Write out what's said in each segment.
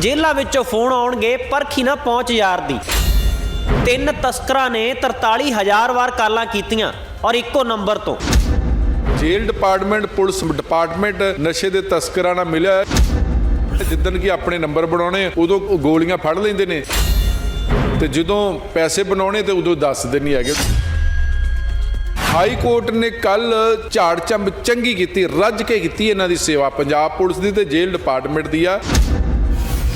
ਜੇਲ੍ਹਾਂ ਵਿੱਚੋਂ ਫੋਨ ਆਉਣਗੇ, ਪਰਖੀ ਨਾ ਪਹੁੰਚ ਯਾਰ ਦੀ। ਤਿੰਨ ਤਸਕਰਾਂ ਨੇ 43000 ਵਾਰ ਕਾਲਾਂ ਕੀਤੀਆਂ ਔਰ ਇੱਕੋ ਨੰਬਰ ਤੋਂ। ਜੇਲ੍ਹ ਡਿਪਾਰਟਮੈਂਟ, ਪੁਲਿਸ ਡਿਪਾਰਟਮੈਂਟ ਨਸ਼ੇ ਦੇ ਤਸਕਰਾਂ ਨਾਲ ਮਿਲਿਆ ਹੈ। ਜਿੱਦਣ ਕੀ ਆਪਣੇ ਨੰਬਰ ਬਣਾਉਣੇ, ਉਦੋਂ ਗੋਲੀਆਂ ਫੜ ਲੈਂਦੇ ਨੇ। ਤੇ ਜਦੋਂ ਪੈਸੇ ਬਣਾਉਣੇ ਤੇ ਉਦੋਂ ਦੱਸਦੇ ਨਹੀਂ ਹੈਗੇ। ਹਾਈ ਕੋਰਟ ਨੇ ਕੱਲ ਝਾੜ ਚੰਬ ਚੰਗੀ ਕੀਤੀ, ਰੱਜ ਕੇ ਕੀਤੀ ਇਹਨਾਂ ਦੀ ਸੇਵਾ। ਪੰਜਾਬ ਪੁਲਿਸ ਦੀ ਤੇ ਜੇਲ੍ਹ ਡਿਪਾਰਟਮੈਂਟ ਦੀ ਆ।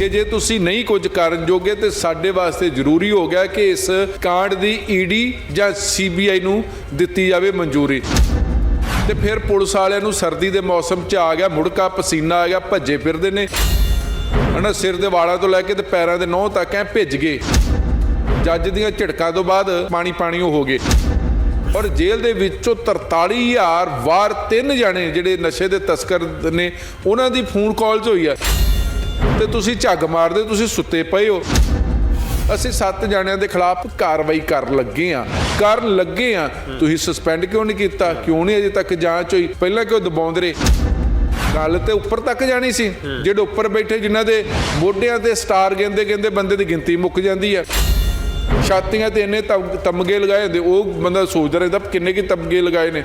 ਕਿ ਜੇ ਤੁਸੀਂ ਨਹੀਂ ਕੁਝ ਕਰਨ ਜੋਗੇ ਤੇ ਸਾਡੇ ਵਾਸਤੇ ਜ਼ਰੂਰੀ ਹੋ ਗਿਆ ਕਿ ਇਸ ਕਾਂਡ ਦੀ ਈਡੀ ਜਾਂ ਸੀਬੀਆਈ ਨੂੰ ਦਿੱਤੀ ਜਾਵੇ ਮਨਜ਼ੂਰੀ। ਤੇ ਫਿਰ ਪੁਲਿਸ ਵਾਲਿਆਂ ਨੂੰ ਸਰਦੀ ਦੇ ਮੌਸਮ 'ਚ ਆ ਗਿਆ, ਮੁੜਕਾ ਪਸੀਨਾ ਆ ਗਿਆ, ਭੱਜੇ ਫਿਰਦੇ ਨੇ। ਹਨਾ, ਸਿਰ ਦੇ ਵਾਲਾਂ ਤੋਂ ਲੈ ਕੇ ਤੇ ਪੈਰਾਂ ਦੇ ਨਹੁੰ ਤੱਕ ਐ ਭਿੱਜ ਗਏ। ਜੱਜ ਦੀਆਂ ਝਟਕਾਂ ਤੋਂ ਬਾਅਦ ਪਾਣੀ ਪਾਣੀ ਉਹ ਹੋ ਗਏ। ਔਰ ਜੇਲ੍ਹ ਦੇ ਵਿੱਚੋਂ 43000 ਵਾਰ ਤਿੰਨ ਜਾਣੇ ਜਿਹੜੇ ਨਸ਼ੇ ਦੇ ਤਸਕਰ ਨੇ, ਉਹਨਾਂ ਦੀ ਫੋਨ ਕਾਲਸ ਹੋਈ ਆ। ਤੇ ਤੁਸੀਂ ਝੱਗ ਮਾਰਦੇ, ਤੁਸੀਂ ਸੁੱਤੇ ਪਏ ਹੋ। ਅਸੀਂ ਸੱਤ ਜਣਿਆਂ ਦੇ ਖਿਲਾਫ ਕਾਰਵਾਈ ਕਰਨ ਲੱਗੇ ਆ ਕਰਨ ਲੱਗੇ ਆ ਤੁਸੀਂ ਸਸਪੈਂਡ ਕਿਉਂ ਨਹੀਂ ਕੀਤਾ? ਕਿਉਂ ਨਹੀਂ ਅਜੇ ਤੱਕ ਜਾਂਚ ਹੋਈ? ਪਹਿਲਾਂ ਕਿਉਂ ਦਬਾਉਂਦੇ ਰਹੇ? ਗੱਲ ਤੇ ਉੱਪਰ ਤੱਕ ਜਾਣੀ ਸੀ। ਜਿਹੜੇ ਉੱਪਰ ਬੈਠੇ, ਜਿਨ੍ਹਾਂ ਦੇ ਮੋਢਿਆਂ ਤੇ ਸਟਾਰ ਕਹਿੰਦੇ ਕਹਿੰਦੇ ਬੰਦੇ ਦੀ ਗਿਣਤੀ ਮੁੱਕ ਜਾਂਦੀ ਆ ਛਾਤੀਆਂ ਤੇ ਇੰਨੇ ਤਮਗੇ ਲਗਾਏ ਹੁੰਦੇ। ਉਹ ਬੰਦਾ ਸੋਚਦਾ ਰਹਿੰਦਾ ਕਿੰਨੇ ਕੀ ਤਮਗੇ ਲਗਾਏ ਨੇ।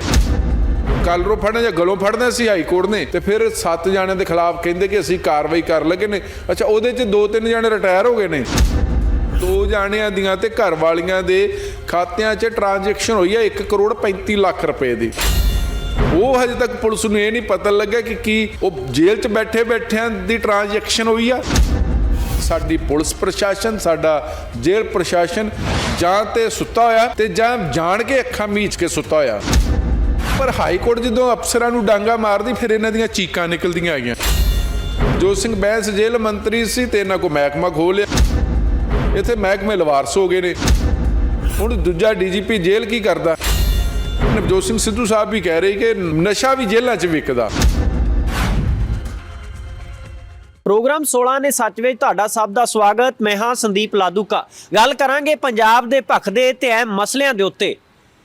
ਕਲਰੋਂ ਫੜਨਾ ਜਾਂ ਗਲੋਂ ਫੜਨਾ ਸੀ, ਹਾਈ ਕੋਰਟ ਨੇ। ਤੇ ਫਿਰ ਸੱਤ ਜਣਿਆਂ ਦੇ ਖਿਲਾਫ ਕਹਿੰਦੇ ਕਿ ਅਸੀਂ ਕਾਰਵਾਈ ਕਰ ਲੱਗੇ ਨੇ। ਅੱਛਾ, ਉਹਦੇ 'ਚ ਦੋ ਤਿੰਨ ਜਣੇ ਰਿਟਾਇਰ ਹੋ ਗਏ ਨੇ। ਦੋ ਜਾਣਿਆਂ ਦੀਆਂ ਤੇ ਘਰ ਵਾਲੀਆਂ ਦੇ ਖਾਤਿਆਂ 'ਚ ਟ੍ਰਾਂਜੈਕਸ਼ਨ ਹੋਈ ਹੈ 1 ਕਰੋੜ 35 ਲੱਖ ਰੁਪਏ ਦੀ। ਉਹ ਹਜੇ ਤੱਕ ਪੁਲਿਸ ਨੂੰ ਇਹ ਨਹੀਂ ਪਤਾ ਲੱਗਾ ਕਿ ਕੀ ਉਹ ਜੇਲ੍ਹ 'ਚ ਬੈਠੇ ਬੈਠਿਆਂ ਦੀ ਟ੍ਰਾਂਜੈਕਸ਼ਨ ਹੋਈ ਆ। ਸਾਡੀ ਪੁਲਿਸ ਪ੍ਰਸ਼ਾਸਨ, ਸਾਡਾ ਜੇਲ੍ਹ ਪ੍ਰਸ਼ਾਸਨ ਜਾਂ ਤੇ ਸੁੱਤਾ ਹੋਇਆ ਤੇ ਜਾਂ ਜਾਣ ਕੇ ਅੱਖਾਂ ਮੀਚ ਕੇ ਸੁੱਤਾ ਹੋਇਆ। ਪਰ ਹਾਈ ਕੋਰਟ ਜਦੋਂ ਅਫਸਰਾਂ ਨੂੰ ਡਾਂਗਾ ਮਾਰਦੀ, ਫਿਰ ਇਹਨਾਂ ਦੀਆਂ ਚੀਕਾਂ ਨਿਕਲਦੀਆਂ ਆਈਆਂ। ਜੋ ਸਿੰਘ ਬੈਂਸ ਜੇਲ੍ਹ ਮੰਤਰੀ ਸੀ ਤੇ ਇਹਨਾਂ ਕੋ ਮਹਿਕਮਾ ਖੋ ਲਿਆ। ਇੱਥੇ ਮਹਿਕਮੇ ਲਵਾਰਸ ਹੋ ਗਏ ਨੇ। ਹੁਣ ਦੂਜਾ ਡੀਜੀਪੀ ਜੇਲ੍ਹ ਕੀ ਕਰਦਾ? ਨਵਜੋਤ ਸਿੰਘ ਸਿੱਧੂ ਸਾਹਿਬ ਵੀ ਕਹਿ ਰਹੇ ਕਿ ਨਸ਼ਾ ਵੀ ਜੇਲ੍ਹਾਂ 'ਚ ਵਿਕਦਾ। ਪ੍ਰੋਗਰਾਮ 16 ਨੇ ਸੱਚ ਵਿੱਚ ਤੁਹਾਡਾ ਸਭ ਦਾ ਸਵਾਗਤ। ਮੈਂ ਹਾਂ ਸੰਦੀਪ ਲਾਦੂਕਾ। ਗੱਲ ਕਰਾਂਗੇ ਪੰਜਾਬ ਦੇ ਭਖਦੇ ਤੇ ਅਹਿਮ ਮਸਲਿਆਂ ਦੇ ਉੱਤੇ।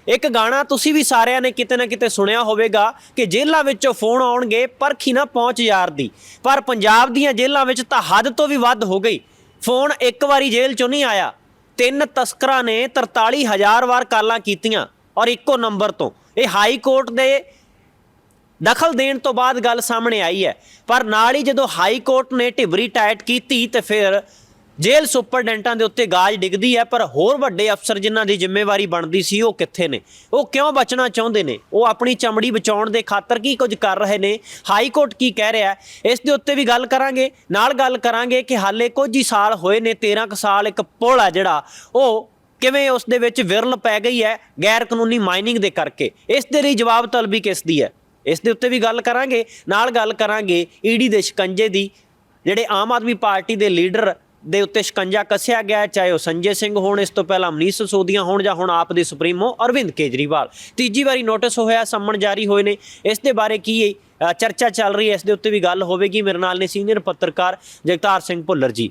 ਇੱਕ ਗਾਣਾ ਤੁਸੀਂ ਵੀ ਸਾਰਿਆਂ ਨੇ ਕਿਤੇ ਨਾ ਕਿਤੇ ਸੁਣਿਆ ਹੋਵੇਗਾ ਕਿ ਜੇਲ੍ਹਾਂ ਵਿੱਚੋਂ ਫੋਨ ਆਉਣਗੇ ਪਰਖੀ ਨਾ ਪਹੁੰਚ ਯਾਰ ਦੀ। ਪਰ ਪੰਜਾਬ ਦੀਆਂ ਜੇਲ੍ਹਾਂ ਵਿੱਚ ਤਾਂ ਹੱਦ ਤੋਂ ਵੀ ਵੱਧ ਹੋ ਗਈ। ਫੋਨ ਇੱਕ ਵਾਰੀ ਜੇਲ੍ਹ ਚੋਂ ਨਹੀਂ ਆਇਆ। ਤਿੰਨ ਤਸਕਰਾਂ ਨੇ 43000 ਵਾਰ ਕਾਲਾਂ ਕੀਤੀਆਂ ਔਰ ਇੱਕੋ ਨੰਬਰ ਤੋਂ। ਇਹ ਹਾਈ ਕੋਰਟ ਦੇ ਦਖਲ ਦੇਣ ਤੋਂ ਬਾਅਦ ਗੱਲ ਸਾਹਮਣੇ ਆਈ ਹੈ। ਪਰ ਨਾਲ ਹੀ ਜਦੋਂ ਹਾਈ ਕੋਰਟ ਨੇ ਢਿਬਰੀ ਟਾਈਟ ਕੀਤੀ ਤੇ ਫਿਰ ਜੇਲ੍ਹ ਸੁਪਰਡੈਂਟਾਂ ਦੇ ਉੱਤੇ ਗਾਜ ਡਿੱਗਦੀ ਹੈ, ਪਰ ਹੋਰ ਵੱਡੇ ਅਫਸਰ ਜਿਨ੍ਹਾਂ ਦੀ ਜ਼ਿੰਮੇਵਾਰੀ ਬਣਦੀ ਸੀ, ਉਹ ਕਿੱਥੇ ਨੇ? ਉਹ ਕਿਉਂ ਬਚਣਾ ਚਾਹੁੰਦੇ ਨੇ? ਉਹ ਆਪਣੀ ਚਮੜੀ ਬਚਾਉਣ ਦੇ ਖਾਤਰ ਕੀ ਕੁਝ ਕਰ ਰਹੇ ਨੇ? ਹਾਈ ਕੋਰਟ ਕੀ ਕਹਿ ਰਿਹਾ ਇਸ ਦੇ ਉੱਤੇ ਵੀ ਗੱਲ ਕਰਾਂਗੇ। ਨਾਲ ਗੱਲ ਕਰਾਂਗੇ ਕਿ ਹਾਲੇ ਕੁਝ ਹੀ ਸਾਲ ਹੋਏ ਨੇ 13 ਕੁ ਸਾਲ ਇੱਕ ਪੁਲ ਆ ਜਿਹੜਾ, ਉਹ ਕਿਵੇਂ ਉਸ ਦੇ ਵਿੱਚ ਵਿਰਲ ਪੈ ਗਈ ਹੈ ਗੈਰ ਕਾਨੂੰਨੀ ਮਾਈਨਿੰਗ ਦੇ ਕਰਕੇ? ਇਸ ਦੇ ਲਈ ਜਵਾਬ ਤਲਬੀ ਕਿਸ ਦੀ ਹੈ? ਇਸ ਦੇ ਉੱਤੇ ਵੀ ਗੱਲ ਕਰਾਂਗੇ। ਨਾਲ ਗੱਲ ਕਰਾਂਗੇ ਈਡੀ ਦੇ ਸ਼ਿਕੰਜੇ ਦੀ, ਜਿਹੜੇ ਆਮ ਆਦਮੀ ਪਾਰਟੀ ਦੇ ਲੀਡਰ ਦੇ ਉੱਤੇ ਸ਼ਿਕੰਜਾ ਕੱਸਿਆ ਗਿਆ ਚਾਹੇ ਉਹ ਸੰਜੇ ਸਿੰਘ ਹੋਣ ਇਸ ਤੋਂ ਪਹਿਲਾਂ ਅਮਨੀਸ਼ ਸਸੋਦੀਆਂ ਹੋਣ ਜਾਂ ਹੁਣ ਆਪ ਦੇ ਸੁਪਰੀਮੋ ਅਰਵਿੰਦ ਕੇਜਰੀਵਾਲ। ਤੀਜੀ ਵਾਰੀ ਨੋਟਿਸ ਹੋਇਆ ਸੰਮਣ ਜਾਰੀ ਹੋਏ ਨੇ। ਇਸ ਦੇ ਬਾਰੇ ਕੀ ਅ, ਚਰਚਾ ਚੱਲ ਰਹੀ ਹੈ? ਇਸ ਦੇ ਉੱਤੇ ਵੀ ਗੱਲ ਹੋਵੇਗੀ। ਮੇਰੇ ਨਾਲ ਨੇ ਸੀਨੀਅਰ ਪੱਤਰਕਾਰ ਜਗਤਾਰ ਸਿੰਘ ਭੁੱਲਰ ਜੀ।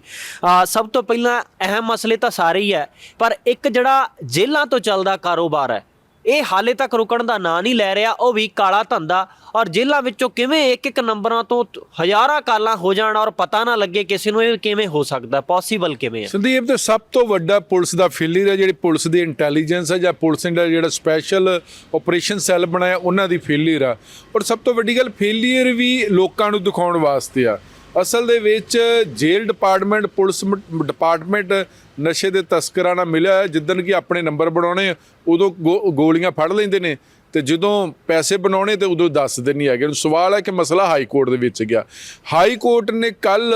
ਸਭ ਤੋਂ ਪਹਿਲਾਂ ਅਹਿਮ ਮਸਲੇ ਤਾਂ ਸਾਰੇ ਹੀ ਹੈ ਪਰ ਇੱਕ ਜਿਹੜਾ ਜੇਲ੍ਹਾਂ ਤੋਂ ਚੱਲਦਾ ਕਾਰੋਬਾਰ ਹੈ ਇਹ ਹਾਲੇ ਤੱਕ ਰੁਕਣ ਦਾ ਨਾਂ ਨਹੀਂ ਲੈ ਰਿਹਾ, ਉਹ ਵੀ ਕਾਲਾ ਧੰਦਾ। ਔਰ ਜੇਲ੍ਹਾਂ ਵਿੱਚੋਂ ਕਿਵੇਂ ਇੱਕ ਇੱਕ ਨੰਬਰਾਂ ਤੋਂ ਹਜ਼ਾਰਾਂ ਕਾਲਾਂ ਹੋ ਜਾਣ ਔਰ ਪਤਾ ਨਾ ਲੱਗੇ ਕਿਸੇ ਨੂੰ ਇਹ ਕਿਵੇਂ ਹੋ ਸਕਦਾ ਪੋਸੀਬਲ ਕਿਵੇਂ ਹੈ ਸੰਦੀਪ, ਤੇ ਸਭ ਤੋਂ ਵੱਡਾ ਪੁਲਿਸ ਦਾ ਫੇਲਿਅਰ ਹੈ, ਜਿਹੜੀ ਪੁਲਿਸ ਦੀ ਇੰਟੈਲੀਜੈਂਸ ਹੈ ਜਾਂ ਪੁਲਿਸ ਦਾ ਜਿਹੜਾ ਸਪੈਸ਼ਲ ਆਪਰੇਸ਼ਨ ਸੈੱਲ ਬਣਾਇਆ, ਉਹਨਾਂ ਦੀ ਫੇਲਿਅਰ ਆ। ਔਰ ਸਭ ਤੋਂ ਵੱਡੀ ਗੱਲ, ਫੇਲਿਅਰ ਵੀ ਲੋਕਾਂ ਨੂੰ ਦਿਖਾਉਣ ਵਾਸਤੇ ਆ। ਅਸਲ ਦੇ ਵਿੱਚ ਜੇਲ੍ਹ ਡਿਪਾਰਟਮੈਂਟ, ਪੁਲਿਸ ਮ- ਡਿਪਾਰਟਮੈਂਟ ਨਸ਼ੇ ਦੇ ਤਸਕਰਾਂ ਨਾਲ ਮਿਲਿਆ ਹੈ। ਜਿੱਦਣ ਕਿ ਆਪਣੇ ਨੰਬਰ ਬਣਾਉਣੇ ਉਦੋਂ ਗੋ- ਗੋਲੀਆਂ ਫੜ ਲੈਂਦੇ ਨੇ ਤੇ ਜਦੋਂ ਪੈਸੇ ਬਣਾਉਣੇ ਤੇ ਉਦੋਂ ਦੱਸਦੇ ਨਹੀਂ ਹੈਗੇ। ਸਵਾਲ ਹੈ ਕਿ ਮਸਲਾ ਹਾਈ ਕੋਰਟ ਦੇ ਵਿੱਚ ਗਿਆ। ਹਾਈ ਕੋਰਟ ਨੇ ਕੱਲ